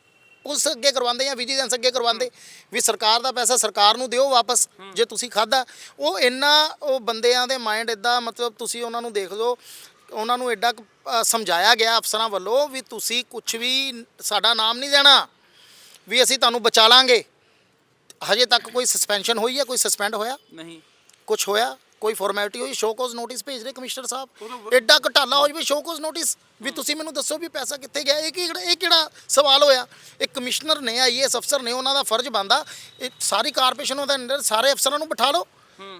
ਪੁਲਿਸ ਅੱਗੇ ਕਰਵਾਉਂਦੇ ਆ ਵਿਜੀਲੈਂਸ ਅੱਗੇ ਕਰਵਾਉਂਦੇ ਵੀ ਸਰਕਾਰ ਦਾ ਪੈਸਾ ਸਰਕਾਰ ਨੂੰ ਦਿਓ ਵਾਪਸ ਜੇ ਤੁਸੀਂ ਖਾਦਾ ਉਹ ਇੰਨਾ ਉਹ ਬੰਦਿਆਂ ਦੇ ਮਾਈਂਡ ਇਦਾਂ ਮਤਲਬ ਤੁਸੀਂ ਉਹਨਾਂ ਨੂੰ ਦੇਖ ਲਓ ਉਹਨਾਂ ਨੂੰ ਐਡਾ ਸਮਝਾਇਆ ਗਿਆ ਅਫਸਰਾਂ ਵੱਲੋਂ ਵੀ ਤੁਸੀਂ ਕੁਝ ਵੀ ਸਾਡਾ ਨਾਮ ਨਹੀਂ ਦੇਣਾ ਵੀ ਅਸੀਂ ਤੁਹਾਨੂੰ ਬਚਾ ਲਾਂਗੇ। ਹਜੇ ਤੱਕ ਕੋਈ ਸਸਪੈਂਸ਼ਨ ਹੋਈ ਹੈ ਕੋਈ ਸਸਪੈਂਡ ਹੋਇਆ? ਨਹੀਂ। ਕੁਝ ਹੋਇਆ? ਕੋਈ ਫਾਰਮੈਲਿਟੀ ਹੋਈ ਸ਼ੋਕੋਜ਼ ਨੋਟਿਸ ਭੇਜ ਰਹੇ ਕਮਿਸ਼ਨਰ ਸਾਹਿਬ? ਐਡਾ ਘਟਾਲਾ ਹੋ ਜਵੇ ਸ਼ੋਕੋਜ਼ ਨੋਟਿਸ ਵੀ ਤੁਸੀਂ ਮੈਨੂੰ ਦੱਸੋ ਵੀ ਪੈਸਾ ਕਿੱਥੇ ਗਿਆ? ਇਹ ਕਿਹੜਾ ਇਹ ਕਿਹੜਾ ਸਵਾਲ ਹੋਇਆ? ਇੱਕ ਕਮਿਸ਼ਨਰ ਨੇ ਆਈਏਐਸ ਅਫਸਰ ਨੇ ਉਹਨਾਂ ਦਾ ਫਰਜ਼ ਬਣਦਾ ਇਹ ਸਾਰੀ ਕਾਰਪੋਰੇਸ਼ਨ ਉਹਦੇ ਅੰਦਰ ਸਾਰੇ ਅਫਸਰਾਂ ਨੂੰ ਬਿਠਾ ਲਓ।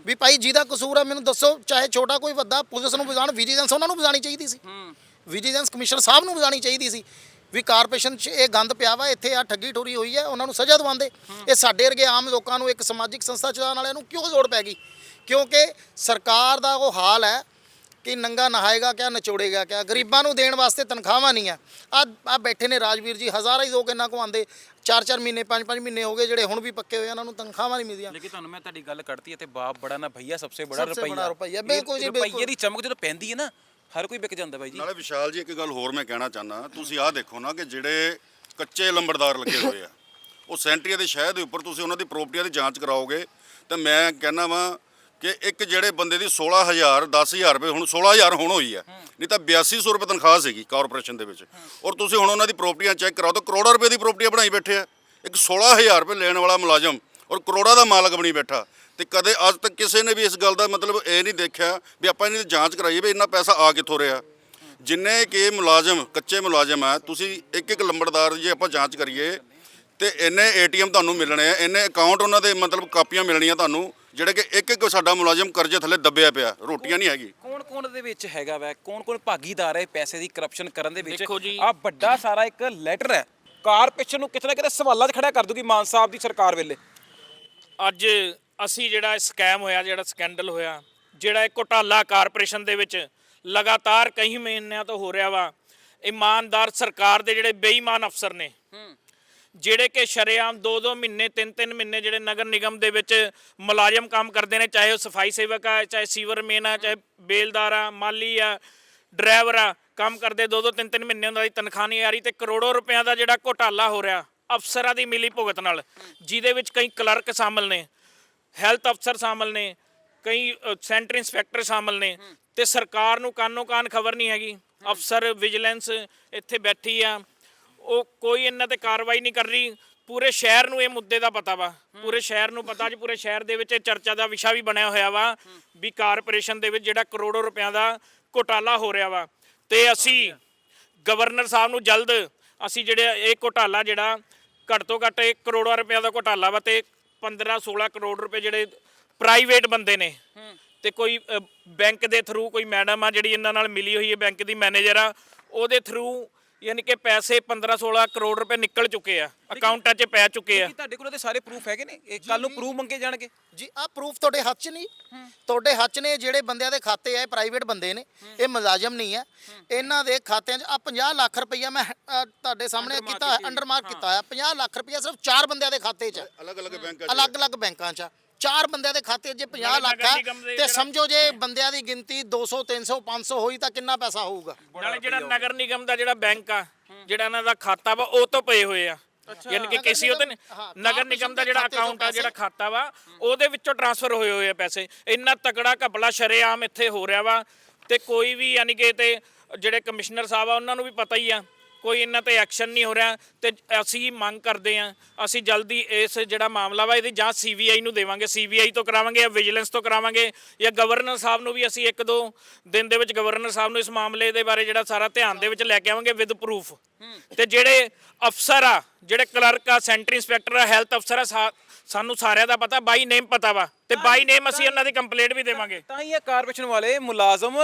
ਵੀ ਭਾਈ ਜਿਹਦਾ ਕਸੂਰ ਹੈ ਮੈਨੂੰ ਦੱਸੋ ਚਾਹੇ ਛੋਟਾ ਕੋਈ ਵੱਡਾ ਪੁਲਿਸ ਨੂੰ ਬੁਝਾਉਣ ਵਿਜੀਲੈਂਸ ਉਹਨਾਂ ਨੂੰ ਬੁਝਾਉਣੀ ਚਾਹੀਦੀ ਸੀ। ਵਿਜੀਲੈਂਸ ਕਮਿਸ਼ਨਰ ਸਾਹਿਬ ਨੂੰ ਬੁਝਾਉਣੀ ਚਾਹੀਦੀ ਸੀ ਵੀ ਕਾਰਪੋਰੇਸ਼ਨ 'ਚ ਇਹ ਗੰਦ ਪਿਆ ਵਾ ਇੱਥੇ ਆ ਠੱਗੀ ਠੋਰੀ ਹੋਈ ਹੈ ਉਹਨਾਂ ਨੂੰ ਸਜ਼ਾ ਦਿਵਾਉਂਦੇ। ਇਹ ਸਾਡੇ ਵਰਗੇ ਆਮ ਲੋਕਾਂ ਨੂੰ ਇੱਕ ਸਮਾਜਿਕ ਸੰਸਥਾ ਚਲਾਉਣ ਵਾਲਿਆਂ ਨੂੰ ਕਿਉਂ ਲੋੜ ਪੈ ਗਈ? ਕਿਉਂਕਿ ਸਰਕਾਰ ਦਾ ਉਹ ਹਾਲ ਹੈ ਕਿ ਨੰਗਾ ਨਹਾਏਗਾ ਕਿਆ ਨਚੋੜੇਗਾ ਕਿਆ। ਗਰੀਬਾਂ ਨੂੰ ਦੇਣ ਵਾਸਤੇ ਤਨਖਾਹਾਂ ਨਹੀਂ ਆ ਆ ਆ ਬੈਠੇ ਨੇ ਰਾਜਵੀਰ ਜੀ ਹਜ਼ਾਰਾਂ ਹੀ ਲੋਕ ਇਹਨਾਂ ਕੋ ਆਂਦੇ 4-4 ਮਹੀਨੇ 5-5 ਮਹੀਨੇ ਹੋ ਗਏ ਜਿਹੜੇ ਹੁਣ ਵੀ ਪੱਕੇ ਹੋਏ ਆ, ਉਹਨਾਂ ਨੂੰ ਤਨਖਾਹਾਂ ਨਹੀਂ ਮਿਲਦੀਆਂ। ਲੇਕਿਨ ਤੁਹਾਨੂੰ ਮੈਂ ਤੁਹਾਡੀ ਗੱਲ ਕੱਢਤੀ ਹੈ ਤੇ ਬਾਪ ਬੜਾ ਨਾ ਭਈਆ ਸਭਸੇ ਬੜਾ ਰੁਪਈਆ। ਬੜਾ ਰੁਪਈਆ, ਬਿਲਕੁਲ ਜੀ, ਬਿਲਕੁਲ। ਰੁਪਈਏ ਦੀ ਚਮਕ ਜਦੋਂ ਪੈਂਦੀ ਹੈ ਨਾ ਹਰ ਕੋਈ ਵਿਕ ਜਾਂਦਾ ਬਾਈ ਜੀ। ਨਾਲੇ ਵਿਸ਼ਾਲ ਜੀ ਇੱਕ ਗੱਲ ਹੋਰ ਮੈਂ ਕਹਿਣਾ ਚਾਹਨਾ ਤੁਸੀਂ ਆਹ ਦੇਖੋ ਨਾ ਕਿ ਜਿਹੜੇ ਕੱਚੇ ਲੰਬੜਦਾਰ ਲੱਗੇ ਹੋਏ ਆ ਉਹ ਸੈਂਟਰੀਆ ਦੇ ਸ਼ਹਿਰ ਦੇ ਉੱਪਰ ਤੁਸੀਂ ਉਹਨਾਂ ਦੀ ਪ੍ਰਾਪਰਟੀਆਂ ਦੀ ਜਾਂਚ ਕਰਾਓਗੇ ਤਾਂ ਮੈਂ ਕਹਿਣਾ ਵਾਂ ਕਿ ਇੱਕ ਜਿਹੜੇ ਬੰਦੇ ਦੀ 16000 10000 ਰੁਪਏ ਹੁਣ 16000 ਹੁਣ ਹੋਈ ਆ। ਨਹੀਂ ਤਾਂ 8200 ਰੁਪਏ ਤਨਖਾਹ ਸੀਗੀ ਕਾਰਪੋਰੇਸ਼ਨ ਦੇ ਵਿੱਚ। ਔਰ ਤੁਸੀਂ ਹੁਣ ਉਹਨਾਂ ਦੀ ਪ੍ਰਾਪਰਟੀਆਂ ਚੈੱਕ ਕਰਾਓ ਤਾਂ ਕਰੋੜਾਂ ਰੁਪਏ ਦੀ ਪ੍ਰਾਪਰਟੀਆਂ ਬਣਾਈ ਬੈਠੇ ਆ। ਇੱਕ 16000 ਰੁਪਏ ਲੈਣ ਵਾਲਾ ਮੁਲਾਜ਼ਮ ਔਰ ਕਰੋੜਾਂ ਦਾ ਮਾਲਕ ਬਣੀ ਬੈਠਾ। ਤੇ ਕਦੇ ਅੱਜ ਤੱਕ ਕਿਸੇ ਨੇ ਵੀ ਇਸ ਗੱਲ ਦਾ ਮਤਲਬ ਇਹ ਨਹੀਂ ਦੇਖਿਆ ਵੀ ਆਪਾਂ ਇਹਨਾਂ ਦੀ ਜਾਂਚ ਕਰਾਈਏ ਵੀ ਇੰਨਾ ਪੈਸਾ ਆ ਕਿੱਥੋਂ ਰਿਹਾ। ਜਿੰਨੇ ਕਿ ਮੁਲਾਜ਼ਮ ਕੱਚੇ ਮੁਲਾਜ਼ਮ ਆ ਤੁਸੀਂ ਇੱਕ ਇੱਕ ਲੰਬੜਦਾਰ ਦੀ ਜੇ ਆਪਾਂ ਜਾਂਚ ਕਰੀਏ ਤੇ ਇੰਨੇ ਏਟੀਐਮ ਤੁਹਾਨੂੰ ਮਿਲਣੇ ਆ ਇੰਨੇ ਅਕਾਊਂਟ ਉਹਨਾਂ ਦੇ ਮਤਲਬ ਕਾਪੀਆਂ ਮਿਲਣੀਆਂ ਤੁਹਾਨੂੰ ਜਿਹੜੇ ਕਿ ਇੱਕ ਇੱਕ ਸਾਡਾ ਮੁਲਾਜ਼ਮ ਕਰਜ਼ੇ ਥੱਲੇ ਦੱਬਿਆ ਪਿਆ ਰੋਟੀਆਂ ਨਹੀਂ ਹੈਗੀ। ਕੌਣ ਕੌਣ ਦੇ ਵਿੱਚ ਹੈਗਾ ਵੈ? ਕੌਣ ਕੌਣ ਭਾਗੀਦਾਰ ਹੈ ਪੈਸੇ ਦੀ ਕਰਪਸ਼ਨ ਕਰਨ ਦੇ ਵਿੱਚ? ਦੇਖੋ ਜੀ- ਆ ਵੱਡਾ ਸਾਰਾ ਇੱਕ ਲੈਟਰ ਹੈ। ਕਾਰਪੋਰੇਸ਼ਨ ਨੂੰ ਕਿਤੇ ਨਾ ਕਿਤੇ ਸਵਾਲਾਂ 'ਚ ਖੜਾ ਕਰ ਦੂਗੀ ਮਾਨ ਸਾਹਿਬ ਦੀ ਸਰਕਾਰ ਵੇਲੇ। ਅੱਜ ਅਸੀਂ ਜਿਹੜਾ ਸਕੈਮ ਹੋਇਆ ਜਿਹੜਾ ਸਕੈਂਡਲ ਹੋਇਆ ਜਿਹੜਾ ਇਹ ਘੁਟਾਲਾ ਕਾਰਪੋਰੇਸ਼ਨ ਦੇ ਵਿੱਚ ਲਗਾਤਾਰ ਕਈ ਮਹੀਨਿਆਂ ਤੋਂ ਹੋ ਰਿਹਾ ਵਾ ਇਮਾਨਦਾਰ ਸਰਕਾਰ ਦੇ ਜਿਹੜੇ ਬੇਈਮਾਨ ਅਫਸਰ ਨੇ ਜਿਹੜੇ ਕਿ ਸ਼ਰੇਆਮ 2-2 ਮਹੀਨੇ 3-3 ਮਹੀਨੇ ਜਿਹੜੇ ਨਗਰ ਨਿਗਮ ਦੇ ਵਿੱਚ ਮੁਲਾਜ਼ਮ ਕੰਮ ਕਰਦੇ ਨੇ, ਚਾਹੇ ਉਹ ਸਫ਼ਾਈ ਸੇਵਕ ਆ, ਚਾਹੇ ਸੀਵਰਮੈਨ ਆ, ਚਾਹੇ ਬੇਲਦਾਰ ਆ, ਮਾਲੀ ਆ, ਡਰਾਈਵਰ ਆ, ਕੰਮ ਕਰਦੇ 2-2 3-3 ਮਹੀਨੇ ਉਹਨਾਂ ਦੀ ਤਨਖਾਹ ਨਹੀਂ ਆ ਰਹੀ ਤੇ ਕਰੋੜੋ ਰੁਪਿਆਂ ਦਾ ਜਿਹੜਾ ਘੋਟਾਲਾ ਹੋ ਰਿਹਾ, ਅਫਸਰਾਂ ਦੀ ਮਿਲੀ ਭੁਗਤ ਨਾਲ, ਜਿਹਦੇ ਵਿੱਚ ਕਈ ਕਲਰਕ ਸ਼ਾਮਲ ਨੇ, ਹੈਲਥ ਅਫਸਰ ਸ਼ਾਮਲ ਨੇ, ਕਈ ਸੈਂਟਰ ਇੰਸਪੈਕਟਰ ਸ਼ਾਮਲ ਨੇ ਤੇ ਸਰਕਾਰ ਨੂੰ ਕਾਨੋ ਕਾਨ ਖਬਰ ਨਹੀਂ ਹੈਗੀ? ਅਫਸਰ ਵਿਜੀਲੈਂਸ ਇੱਥੇ ਬੈਠੀ ਆ ਉਹ ਕੋਈ ਇਹਨਾਂ ਤੇ ਕਾਰਵਾਈ ਨਹੀਂ ਕਰ ਰਹੀ। ਪੂਰੇ ਸ਼ਹਿਰ ਨੂੰ ਇਹ ਮੁੱਦੇ ਦਾ ਪਤਾ ਵਾ। ਪੂਰੇ ਸ਼ਹਿਰ ਨੂੰ ਪਤਾ ਜੀ, ਪੂਰੇ ਸ਼ਹਿਰ ਦੇ ਵਿੱਚ ਇਹ ਚਰਚਾ ਦਾ ਵਿਸ਼ਾ ਵੀ ਬਣਿਆ ਹੋਇਆ ਵਾ ਵੀ ਕਾਰਪੋਰੇਸ਼ਨ ਦੇ ਵਿੱਚ ਜਿਹੜਾ ਕਰੋੜਾਂ ਰੁਪਿਆਂ ਦਾ ਘੋਟਾਲਾ ਹੋ ਰਿਹਾ ਵਾ। ਤੇ ਅਸੀਂ ਗਵਰਨਰ ਸਾਹਿਬ ਨੂੰ ਜਲਦ ਅਸੀਂ ਜਿਹੜੇ ਇਹ ਘੋਟਾਲਾ ਜਿਹੜਾ ਘੱਟ ਤੋਂ ਘੱਟ 1 ਕਰੋੜਾਂ ਰੁਪਏ ਦਾ ਘੋਟਾਲਾ ਵਾ ਤੇ 15 16 ਕਰੋੜ ਰੁਪਏ ਜਿਹੜੇ ਪ੍ਰਾਈਵੇਟ ਬੰਦੇ ਨੇ ਤੇ ਕੋਈ ਬੈਂਕ ਦੇ ਥਰੂ ਕੋਈ ਮੈਡਮ ਆ ਜਿਹੜੀ ਇਹਨਾਂ ਨਾਲ ਮਿਲੀ ਹੋਈ ਹੈ, ਬੈਂਕ ਦੀ ਮੈਨੇਜਰ ਆ, ਉਹਦੇ ਥਰੂ ਯਾਨੀ ਕਿ ਪੈਸੇ 15 16 ਕਰੋੜ ਰੁਪਏ ਨਿਕਲ ਚੁੱਕੇ ਆ ਅਕਾਊਂਟਾਂ 'ਚ ਪੈ ਚੁੱਕੇ ਆ। ਕੀ ਤੁਹਾਡੇ ਕੋਲ ਉਹਦੇ ਸਾਰੇ ਪ੍ਰੂਫ ਹੈਗੇ ਨੇ? ਇਹ ਕੱਲ ਨੂੰ ਪ੍ਰੂਫ ਮੰਗੇ ਜਾਣਗੇ। ਜੀ ਆ ਪ੍ਰੂਫ ਤੁਹਾਡੇ ਹੱਥ 'ਚ ਨਹੀਂ। ਤੁਹਾਡੇ ਹੱਥ 'ਚ ਨੇ ਜਿਹੜੇ ਬੰਦਿਆਂ ਦੇ ਖਾਤੇ ਆ ਪ੍ਰਾਈਵੇਟ ਬੰਦੇ ਨੇ। ਇਹ ਮੁਲਾਜ਼ਮ ਨਹੀਂ ਹੈ। ਇਹਨਾਂ ਦੇ ਖਾਤਿਆਂ 'ਚ ਆ 50 ਲੱਖ ਰੁਪਈਆ ਮੈਂ ਅ, ਤੁਹਾਡੇ ਸਾਹਮਣੇ ਕੀਤਾ ਅੰਡਰ ਮਾਰਕ ਕੀਤਾ ਹੋਇਆ। 50 ਲੱਖ ਰੁਪਈਆ ਸਿਰਫ ਚਾਰ ਬੰਦਿਆਂ ਦੇ ਖਾਤੇ 'ਚ। ਅਲੱਗ-ਅਲੱਗ ਬੈਂਕਾਂ 'ਚ ਅਲੱਗ-ਅਲੱਗ ਬੈਂਕਾਂ 'ਚ ਆ। ਚਾਰ ਬੰਦਿਆਂ ਦੇ ਖਾਤੇ 'ਚ ਜੇ 50 ਨਾਲੇ ਲੱਖ ਦੇ ਤੇ ਸਮਝੋ ਜੇ ਬੰਦਿਆਂ ਦੀ ਗਿਣਤੀ 200 300 500 ਹੋਈ ਤਾਂ ਕਿੰਨਾ ਪੈਸਾ ਹੋਊਗਾ? ਨਾਲੇ ਜਿਹੜਾ ਨਗਰ ਨਿਗਮ ਦਾ ਜਿਹੜਾ ਬੈਂਕ ਆ ਜਿਹੜਾ ਇਹਨਾਂ ਦਾ ਖਾਤਾ ਵਾ ਉਹ ਤੋਂ ਪਏ ਹੋਏ ਆ। ਯਾਨੀ ਕਿ ਨਗਰ ਕਿਸੇ ਉਹਦੇ ਨਗਰ ਨਿਗਮ ਦਾ ਜਿਹੜਾ ਅਕਾਊਂਟ ਆ ਜਿਹੜਾ ਖਾਤਾ ਵਾ ਉਹਦੇ ਵਿੱਚੋਂ ਟ੍ਰਾਂਸਫਰ ਹੋਏ ਹੋਏ ਆ ਪੈਸੇ। ਇੰਨਾ ਤਕੜਾ ਘਪਲਾ ਸ਼ਰੇਆਮ ਇੱਥੇ ਹੋ ਰਿਹਾ ਵਾ ਤੇ ਕੋਈ ਵੀ ਯਾਨੀ ਕਿ ਤੇ ਜਿਹੜੇ ਕਮਿਸ਼ਨਰ ਸਾਹਿਬ ਆ ਉਹਨਾਂ ਨੂੰ ਵੀ ਪਤਾ ਹੀ ਆ। ਕੋਈ ਇਹਨਾਂ ਤੇ ਐਕਸ਼ਨ ਨਹੀਂ ਹੋ ਰਿਹਾ ਤੇ ਅਸੀਂ ਮੰਗ ਕਰਦੇ ਆ ਅਸੀਂ ਜਲਦੀ ਇਸ ਜਿਹੜਾ ਮਾਮਲਾ ਵਾ ਇਹਦੀ ਜਾਂਚ ਸੀਬੀਆਈ ਨੂੰ ਦੇਵਾਂਗੇ। ਸੀਬੀਆਈ ਤੋਂ ਕਰਾਵਾਂਗੇ ਜਾਂ ਵਿਜੀਲੈਂਸ ਤੋਂ ਕਰਾਵਾਂਗੇ ਜਾਂ ਗਵਰਨਰ ਸਾਹਿਬ ਨੂੰ ਵੀ ਅਸੀਂ ਇੱਕ ਦੋ ਦਿਨ ਦੇ ਵਿੱਚ ਗਵਰਨਰ ਸਾਹਿਬ ਨੂੰ ਇਸ ਮਾਮਲੇ ਦੇ ਬਾਰੇ ਜਿਹੜਾ ਸਾਰਾ ਧਿਆਨ ਦੇ ਵਿੱਚ ਲੈ ਕੇ ਆਵਾਂਗੇ ਵਿਦ ਪ੍ਰੂਫ ਤੇ ਜਿਹੜੇ ਅਫਸਰ ਆ ਜਿਹੜੇ ਕਲਰਕ ਆ ਸੈਂਟਰ ਇੰਸਪੈਕਟਰ ਆ ਹੈਲਥ ਅਫਸਰ ਆ ਸਾਨੂੰ ਸਾਰਿਆਂ ਦਾ ਪਤਾ ਬਾਈ ਨੇਮ ਪਤਾ ਵਾ ਤੇ ਬਾਈ ਨੇਮ ਅਸੀਂ ਉਹਨਾਂ ਦੀ ਕੰਪਲੇਂਟ ਵੀ ਦੇਵਾਂਗੇ। ਤਾਂ ਹੀ ਇਹ ਕਾਰਪੋਰੇਸ਼ਨ ਵਾਲੇ ਮੁਲਾਜ਼ਮ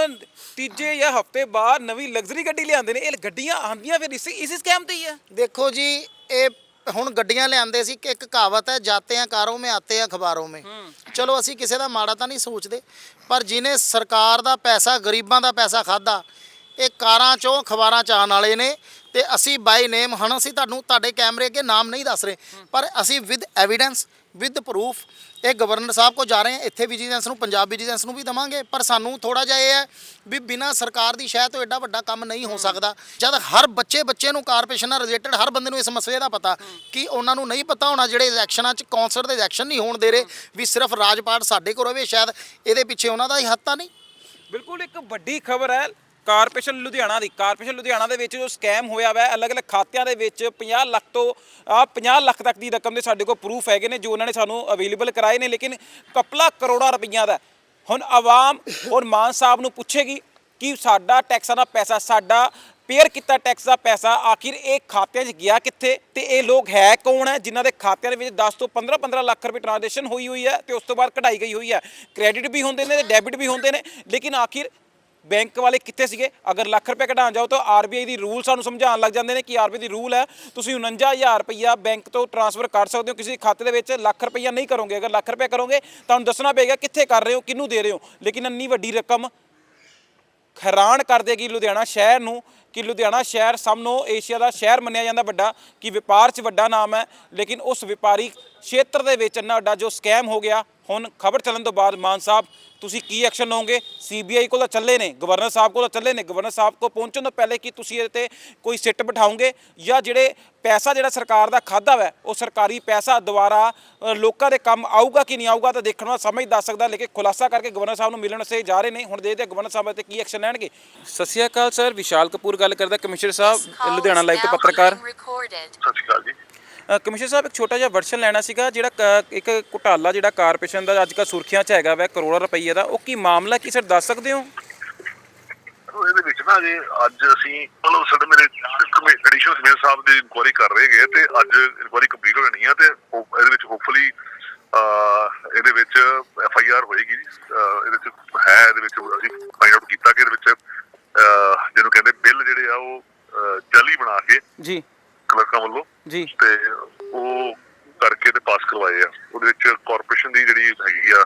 ਤੀਜੇ ਜਾਂ ਹਫ਼ਤੇ ਬਾਅਦ ਨਵੀਂ ਲਗਜ਼ਰੀ ਗੱਡੀ ਲਿਆਉਂਦੇ ਨੇ ਇਹ ਗੱਡੀਆਂ ਆਉਂਦੀਆਂ ਫਿਰ ਇਸੇ ਇਸੇ ਸਕੈਮ ਤੇ ਹੀ ਆ। ਦੇਖੋ ਜੀ ਇਹ ਹੁਣ ਗੱਡੀਆਂ ਲਿਆਂਦੇ ਸੀ ਕਿ ਇੱਕ ਕਹਾਵਤ ਹੈ ਜਾਤੇ ਆ ਕਾਰੋਂ ਮੇ ਆਤੇ ਆ ਅਖਬਾਰੋਂ ਮੇ। ਚਲੋ ਅਸੀਂ ਕਿਸੇ ਦਾ ਮਾੜਾ ਤਾਂ ਨਹੀਂ ਸੋਚਦੇ ਪਰ ਜਿਨੇ ਸਰਕਾਰ ਦਾ ਪੈਸਾ ਗਰੀਬਾਂ ਦਾ ਪੈਸਾ ਖਾਦਾ ਇਹ ਕਾਰਾਂ ਚੋਂ ਅਖਬਾਰਾਂ ਚ ਆਉਣ ਵਾਲੇ ਨੇ ਤੇ ਅਸੀਂ ਬਾਈ ਨੇਮ ਹਣ ਅਸੀਂ ਤੁਹਾਨੂੰ ਤੁਹਾਡੇ ਕੈਮਰੇ ਅੱਗੇ ਨਾਮ ਨਹੀਂ ਦੱਸ ਰਹੇ ਪਰ ਅਸੀਂ ਵਿਦ ਐਵੀਡੈਂਸ ਵਿਦ ਪ੍ਰੂਫ ਇਹ ਗਵਰਨਰ ਸਾਹਿਬ ਕੋ ਜਾ ਰਹੇ ਹਾਂ ਇੱਥੇ ਵਿਜੀਲੈਂਸ ਨੂੰ ਪੰਜਾਬ ਵਿਜੀਲੈਂਸ ਨੂੰ ਵੀ ਦਵਾਂਗੇ ਪਰ ਸਾਨੂੰ ਥੋੜਾ ਜਿਹਾ ਇਹ ਹੈ ਵੀ ਬਿਨਾਂ ਸਰਕਾਰ ਦੀ ਸ਼ਾਇਦ ਤੋਂ ਐਡਾ ਵੱਡਾ ਕੰਮ ਨਹੀਂ ਹੋ ਸਕਦਾ। ਜਦ ਹਰ ਬੱਚੇ ਬੱਚੇ ਨੂੰ ਕਾਰਪੋਰੇਸ਼ਨ ਨਾਲ ਰਿਲੇਟਡ ਹਰ ਬੰਦੇ ਨੂੰ ਇਸ ਮਸਲੇ ਦਾ ਪਤਾ ਕਿ ਉਹਨਾਂ ਨੂੰ ਨਹੀਂ ਪਤਾ ਹੋਣਾ ਜਿਹੜੇ ਇਲੈਕਸ਼ਨਾਂ 'ਚ ਕੌਂਸਲ ਦੇ ਇਲੈਕਸ਼ਨ ਨਹੀਂ ਹੋਣ ਦੇ ਰਹੇ ਵੀ ਸਿਰਫ ਰਾਜਪਾਟ ਸਾਡੇ ਕੋਲ ਰਵੇ ਸ਼ਾਇਦ ਇਹਦੇ ਪਿੱਛੇ ਉਹਨਾਂ ਦਾ ਹੀ ਹੱਥ ਤਾਂ ਨਹੀਂ। ਬਿਲਕੁਲ ਇੱਕ ਵੱਡੀ ਖਬਰ ਹੈ ਕਾਰਪੋਰੇਸ਼ਨ ਲੁਧਿਆਣਾ ਦੀ, ਕਾਰਪੋਰੇਸ਼ਨ ਲੁਧਿਆਣਾ ਦੇ ਵਿੱਚ ਜੋ ਸਕੈਮ ਹੋਇਆ ਵਾ, ਅਲੱਗ-ਅਲੱਗ ਖਾਤਿਆਂ ਦੇ ਵਿੱਚ 50 ਲੱਖ ਤੋਂ, ਆ 50 ਲੱਖ ਤੱਕ ਦੀ ਰਕਮ ਦੇ ਸਾਡੇ ਕੋਲ ਪ੍ਰੂਫ ਹੈਗੇ ਨੇ, ਜੋ ਉਹਨਾਂ ਨੇ ਸਾਨੂੰ ਅਵੇਲੇਬਲ ਕਰਾਏ ਨੇ, ਲੇਕਿਨ ਕਪਲਾ ਕਰੋੜਾਂ ਰੁਪਈਆ ਦਾ ਹੁਣ ਆਵਾਮ ਔਰ ਮਾਨ ਸਾਹਿਬ ਨੂੰ ਪੁੱਛੇਗੀ ਕਿ ਸਾਡਾ ਟੈਕਸਾਂ ਦਾ ਪੈਸਾ, ਸਾਡਾ ਪੇਅਰ ਕੀਤਾ ਟੈਕਸ ਦਾ ਪੈਸਾ, ਆਖਿਰ ਇਹ ਖਾਤਿਆਂ 'ਚ ਗਿਆ ਕਿੱਥੇ? ਤੇ ਇਹ ਲੋਕ ਹੈ ਕੌਣ ਹੈ? ਜਿਨ੍ਹਾਂ ਦੇ ਖਾਤਿਆਂ ਦੇ ਵਿੱਚ 10 ਤੋਂ 15 15 ਲੱਖ ਰੁਪਏ ਟ੍ਰਾਂਜੈਕਸ਼ਨ ਹੋਈ ਹੋਈ ਹੈ ਤੇ ਉਸ ਤੋਂ ਬਾਅਦ ਕਢਾਈ ਗਈ ਹੋਈ ਹੈ। ਕ੍ਰੈਡਿਟ ਵੀ ਹੁੰਦੇ ਨੇ ਤੇ ਡੈਬਿਟ ਵੀ ਹੁੰਦੇ ਨੇ, ਲੇਕਿਨ ਆਖਿਰ ਬੈਂਕ ਵਾਲੇ ਕਿੱਥੇ ਸੀਗੇ? ਅਗਰ ਲੱਖ ਰੁਪਏ ਕਢਾਉਣ ਜਾਓ ਤਾਂ ਆਰਬੀਆਈ ਦੀ ਰੂਲ ਸਾਨੂੰ ਸਮਝਾਉਣ ਲੱਗ ਜਾਂਦੇ ਨੇ ਕਿ ਆਰਬੀਆਈ ਦੀ ਰੂਲ ਹੈ, ਤੁਸੀਂ 49000 ਰੁਪਈਆ ਬੈਂਕ ਤੋਂ ਟ੍ਰਾਂਸਫਰ ਕਰ ਸਕਦੇ ਹੋ ਕਿਸੇ ਖਾਤੇ ਦੇ ਵਿੱਚ, ਲੱਖ ਰੁਪਈਆ ਨਹੀਂ ਕਰੋਗੇ। ਅਗਰ ਲੱਖ ਰੁਪਏ ਕਰੋਗੇ ਤੁਹਾਨੂੰ ਦੱਸਣਾ ਪਏਗਾ ਕਿੱਥੇ ਕਰ ਰਹੇ ਹੋ, ਕਿਹਨੂੰ ਦੇ ਰਹੇ ਹੋ। ਲੇਕਿਨ ਇੰਨੀ ਵੱਡੀ ਰਕਮ ਹੈਰਾਨ ਕਰ ਦੇਗੀ ਲੁਧਿਆਣਾ ਸ਼ਹਿਰ ਨੂੰ ਕਿ ਲੁਧਿਆਣਾ ਸ਼ਹਿਰ ਸਭ ਨੂੰ ਏਸ਼ੀਆ ਦਾ ਸ਼ਹਿਰ ਮੰਨਿਆ ਜਾਂਦਾ ਵੱਡਾ, ਕਿ ਵਪਾਰ 'ਚ ਵੱਡਾ ਨਾਮ ਹੈ। ਲੇਕਿਨ ਉਸ ਵਪਾਰੀ ਖੇਤਰ ਦੇ ਵਿੱਚ ਇੰਨਾ ਵੱਡਾ ਜੋ ਸਕੈਮ ਹੋ ਗਿਆ ਹੁਣ ਖਬਰ ਚੱਲਣ ਤੋਂ ਬਾਅਦ ਮਾਨ ਸਾਹਿਬ ਤੁਸੀਂ ਕੀ ਐਕਸ਼ਨ ਲਓਗੇ? ਸੀਬੀਆਈ ਕੋਲ ਤਾਂ ਚੱਲੇ ਨੇ ਗਵਰਨਰ ਸਾਹਿਬ ਕੋਲ ਤਾਂ ਚੱਲੇ ਨੇ ਗਵਰਨਰ ਸਾਹਿਬ ਕੋਲ ਪਹੁੰਚਣ ਤੋਂ ਪਹਿਲੇ ਕੀ ਤੁਸੀਂ ਇਹਦੇ ਤੇ ਕੋਈ ਸਿੱਟ ਬਿਠਾਓਗੇ? ਜਾਂ ਜਿਹੜੇ ਪੈਸਾ ਜਿਹੜਾ ਸਰਕਾਰ ਦਾ ਖਾਦਾ ਵੈ ਉਹ ਸਰਕਾਰੀ ਪੈਸਾ ਦੁਆਰਾ ਅ, ਲੋਕਾਂ ਦੇ ਕੰਮ ਆਊਗਾ ਕਿ ਨਹੀਂ ਆਊਗਾ ਤਾਂ ਦੇਖਣ ਵਾਲਾ ਸਮਝ ਦੱਸ ਸਕਦਾ ਲੇਕਿਨ ਖੁਲਾਸਾ ਕਰਕੇ ਗਵਰਨਰ ਸਾਹਿਬ ਨੂੰ ਮਿਲਣ ਵਾਸਤੇ ਜਾ ਰਹੇ ਨੇ। ਹੁਣ ਦੇਖਦੇ ਗਵਰਨਰ ਸਾਹਿਬ ਤੇ ਕੀ ਐਕਸ਼ਨ ਲੈਣਗੇ। ਸਤਿ ਸ਼੍ਰੀ ਅਕਾਲ ਸਰ ਵਿਸ਼ਾਲ ਕਪੂਰ ਗੱਲ ਕਰਦਾ ਕਮਿਸ਼ਨਰ ਸਾਹਿਬ ਲੁਧਿਆਣਾ ਲਾਈਵ ਤੋਂ ਪੱਤਰਕਾਰ. ਸਤਿ ਸ਼੍ਰੀ ਅਕਾਲ ਜੀ। ਕਮਿਸ਼ਨਰ ਸਾਹਿਬ ਇੱਕ ਛੋਟਾ ਜਿਹਾ ਵਰਸ਼ਨ ਲੈਣਾ ਸੀਗਾ ਜਿਹੜਾ ਕ- ਇੱਕ ਘੁਟਾਲਾ ਜਿਹੜਾ ਕਾਰਪੋਰੇਸ਼ਨ ਦਾ ਅੱਜ ਕੱਲ੍ਹ ਸੁਰਖੀਆਂ 'ਚ ਹੈਗਾ ਵੈ ਕਰੋੜਾਂ ਰੁਪਈਏ ਦਾ ਉਹ ਕੀ ਮਾਮਲਾ ਕੀ ਸਰ ਦੱਸ ਸਕਦੇ ਹੋ? ਉਹ ਇਹਦੇ ਵਿੱਚ ਨਾ ਜੀ ਅੱਜ ਅਸੀਂ ਮਤਲਬ ਸਾਡੇ ਮੇਰੇ ਐਡੀਸ਼ਨਲ ਸਮੇਰ ਸਾਹਿਬ ਦੀ ਇਨਕੁਆਇਰੀ ਕਰ ਰਹੇ ਗਏ ਤੇ ਅੱਜ ਇਨਕੁਆਇਰੀ ਕੰਪਲੀਟ ਹੋ ਜਾਣੀ ਆ ਤੇ ਉਹ- ਇਹਦੇ ਵਿੱਚ ਹੋਪਫੁਲੀ ਇਹਦੇ ਵਿੱਚ ਐਫ ਆਈ ਆਰ ਹੋਏਗੀ ਜੀ ਅਹ, ਇਹਦੇ ਵਿੱਚ ਹੈ ਇਹਦੇ ਵਿੱਚ ਅਸੀਂ ਫਾਈਂਡ ਆਊਟ ਕੀਤਾ ਕਿ ਇਹਦੇ ਵਿੱਚ ਅਹ, ਜਿਹਨੂੰ ਕਹਿੰਦੇ ਬਿੱਲ ਜਿਹੜੇ ਆ ਉਹ ਅਹ, ਜਾਲੀ ਬਣਾ ਕੇ ਜੀ। ਕਲਰਕਾਂ ਵੱਲੋਂ। ਜੀ। ਤੇ ਉਹ ਕਰਕੇ ਤੇ ਪਾਸ ਕਰਵਾਏ ਆ। ਉਹਦੇ ਵਿੱਚ ਕਾਰਪੋਰੇਸ਼ਨ ਦੀ ਜਿਹੜੀ ਹੈਗੀ ਆ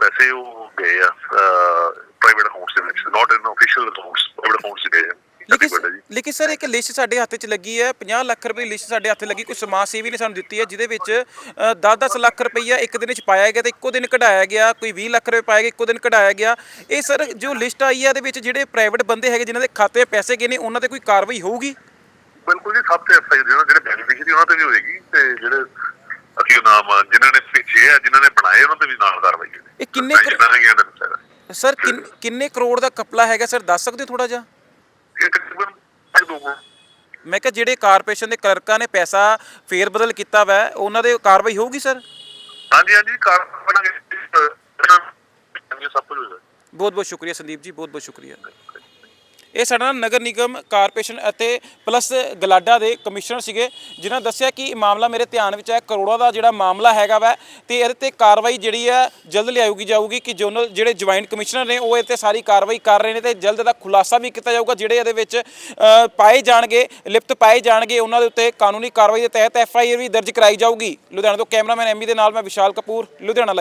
ਪੈਸੇ ਉਹ ਗਏ ਆ ਪ੍ਰਾਈਵੇਟ ਅਕਾਊਂਟਸ ਦੇ ਵਿੱਚ। Not in official accounts private accounts ਗਏ ਆ। ਲੇਕਿਨ ਸਰ ਇੱਕ ਲਿਸਟ ਸਾਡੇ ਹੱਥ 'ਚ ਲੱਗੀ ਹੈ। 50 ਲੱਖ ਰੁਪਏ ਲਿਸਟ ਸਾਡੇ ਹੱਥ ਲੱਗੀ। ਕੋਈ ਸਮਾਜ ਸੇਵੀ ਨੇ ਸਾਨੂੰ ਦਿੱਤੀ ਹੈ ਜਿਹਦੇ ਵਿੱਚ 10-10 ਲੱਖ ਰੁਪਈਆ ਇੱਕ ਦਿਨ 'ਚ ਪਾਇਆ ਗਿਆ ਤੇ ਇੱਕੋ ਦਿਨ ਕਢਾਇਆ ਗਿਆ। ਕੋਈ 20 ਲੱਖ ਰੁਪਏ ਪਾਇਆ ਗਿਆ ਇੱਕੋ ਦਿਨ ਕਢਾਇਆ ਗਿਆ। ਇਹ ਸਰ ਜੋ ਲਿਸਟ ਆਈ ਹੈ ਇਹਦੇ ਵਿੱਚ ਜਿਹੜੇ ਪ੍ਰਾਈਵੇਟ ਬੰਦੇ ਹੈਗੇ ਜਿਨ੍ਹਾਂ ਦੇ ਖਾਤੇ ਪੈਸੇ ਗਏ ਨੇ ਉਹਨਾਂ ਤੇ ਕੋਈ ਕਾਰਵਾਈ ਹੋਊਗੀ? ਬਿਲਕੁਲ ਜੀ ਸਭ ਤੇ ਐਫ ਆਈ ਜਿਹੜੇ ਬੈਨੀਫੀਸ਼ੀਅਰੀ ਉਹਨਾਂ ਤੇ ਵੀ ਹੋਏਗੀ ਤੇ ਜਿਹੜੇ ਅਕੀ ਨਾਮ ਜਿਨ੍ਹਾਂ ਨੇ ਭੇਜੇ ਆ ਜਿਨ੍ਹਾਂ ਨੇ ਬਣਾਏ ਉਹਨਾਂ ਤੇ ਵੀ ਨਾਲ ਕਾਰਵਾਈ ਹੋਏਗੀ। ਇਹ ਕਿੰਨੇ ਸਰ ਕਿੰਨ- ਕਰੋੜ ਦਾ ਕਪਲਾ ਹੈਗਾ ਸਰ ਦੱਸ ਸਕਦੇ ਹੋ ਥੋੜਾ ਜਿਹਾ? ਇਹ ਤਕਰੀਬਨ। ਮੈਂ ਕਿਹਾ ਜਿਹੜੇ ਕਾਰਪੋਰੇਸ਼ਨ ਦੇ ਕਲਰਕਾਂ ਨੇ ਪੈਸਾ ਫੇਰ ਬਦਲ ਕੀਤਾ ਵਾ ਉਹਨਾਂ ਦੇ ਕਾਰਵਾਈ ਹੋਊਗੀ ਸਰ? ਹਾਂਜੀ ਹਾਂਜੀ ਕਾਰ ਬਣਾਂਗੇ ਸਭ ਕੁਝ ਬਹੁਤ ਬਹੁਤ ਸ਼ੁਕਰੀਆ ਸੰਦੀਪ ਜੀ ਬਹੁਤ ਬਹੁਤ ਸ਼ੁਕਰੀਆ। ਇਹ ਸਾਡਾ ਨਗਰ ਨਿਗਮ ਕਾਰਪੋਰੇਸ਼ਨ ਅਤੇ ਪਲੱਸ ਗਲਾਡਾ ਦੇ ਕਮਿਸ਼ਨਰ ਸੀਗੇ, ਜਿਨ੍ਹਾਂ ਦੱਸਿਆ ਕਿ ਇਹ ਮਾਮਲਾ ਮੇਰੇ ਧਿਆਨ ਵਿੱਚ ਹੈ, ਕਰੋੜਾਂ ਦਾ ਜਿਹੜਾ ਮਾਮਲਾ ਹੈਗਾ ਵਾ, ਤੇ ਇਹਦੇ ਤੇ ਕਾਰਵਾਈ ਜਿਹੜੀ ਆ ਜਲਦ ਲਿਆਉਗੀ ਜਾਊਗੀ ਕਿ ਜੋਨਲ ਜਿਹੜੇ ਜੁਆਇੰਟ ਕਮਿਸ਼ਨਰ ਨੇ, ਉਹ ਇਹ ਤੇ ਸਾਰੀ ਕਾਰਵਾਈ ਕਰ ਰਹੇ ਨੇ ਤੇ ਜਲਦ ਦਾ ਖੁਲਾਸਾ ਵੀ ਕੀਤਾ ਜਾਊਗਾ, ਜਿਹੜੇ ਇਹਦੇ ਵਿੱਚ ਪਾਏ ਜਾਣਗੇ, ਲਿਪਤ ਪਾਏ ਜਾਣਗੇ, ਉਹਨਾਂ ਦੇ ਉੱਤੇ ਕਾਨੂੰਨੀ ਕਾਰਵਾਈ ਦੇ ਤਹਿਤ ਐਫ ਆਈ ਆਰ ਵੀ ਦਰਜ ਕਰਾਈ ਜਾਊਗੀ। ਲੁਧਿਆਣਾ ਤੋਂ ਕੈਮਰਾਮੈਨ ਐਮੀ ਦੇ ਨਾਲ ਮੈਂ ਵਿਸ਼ਾਲ ਕਪੂਰ, ਲੁਧਿਆਣਾ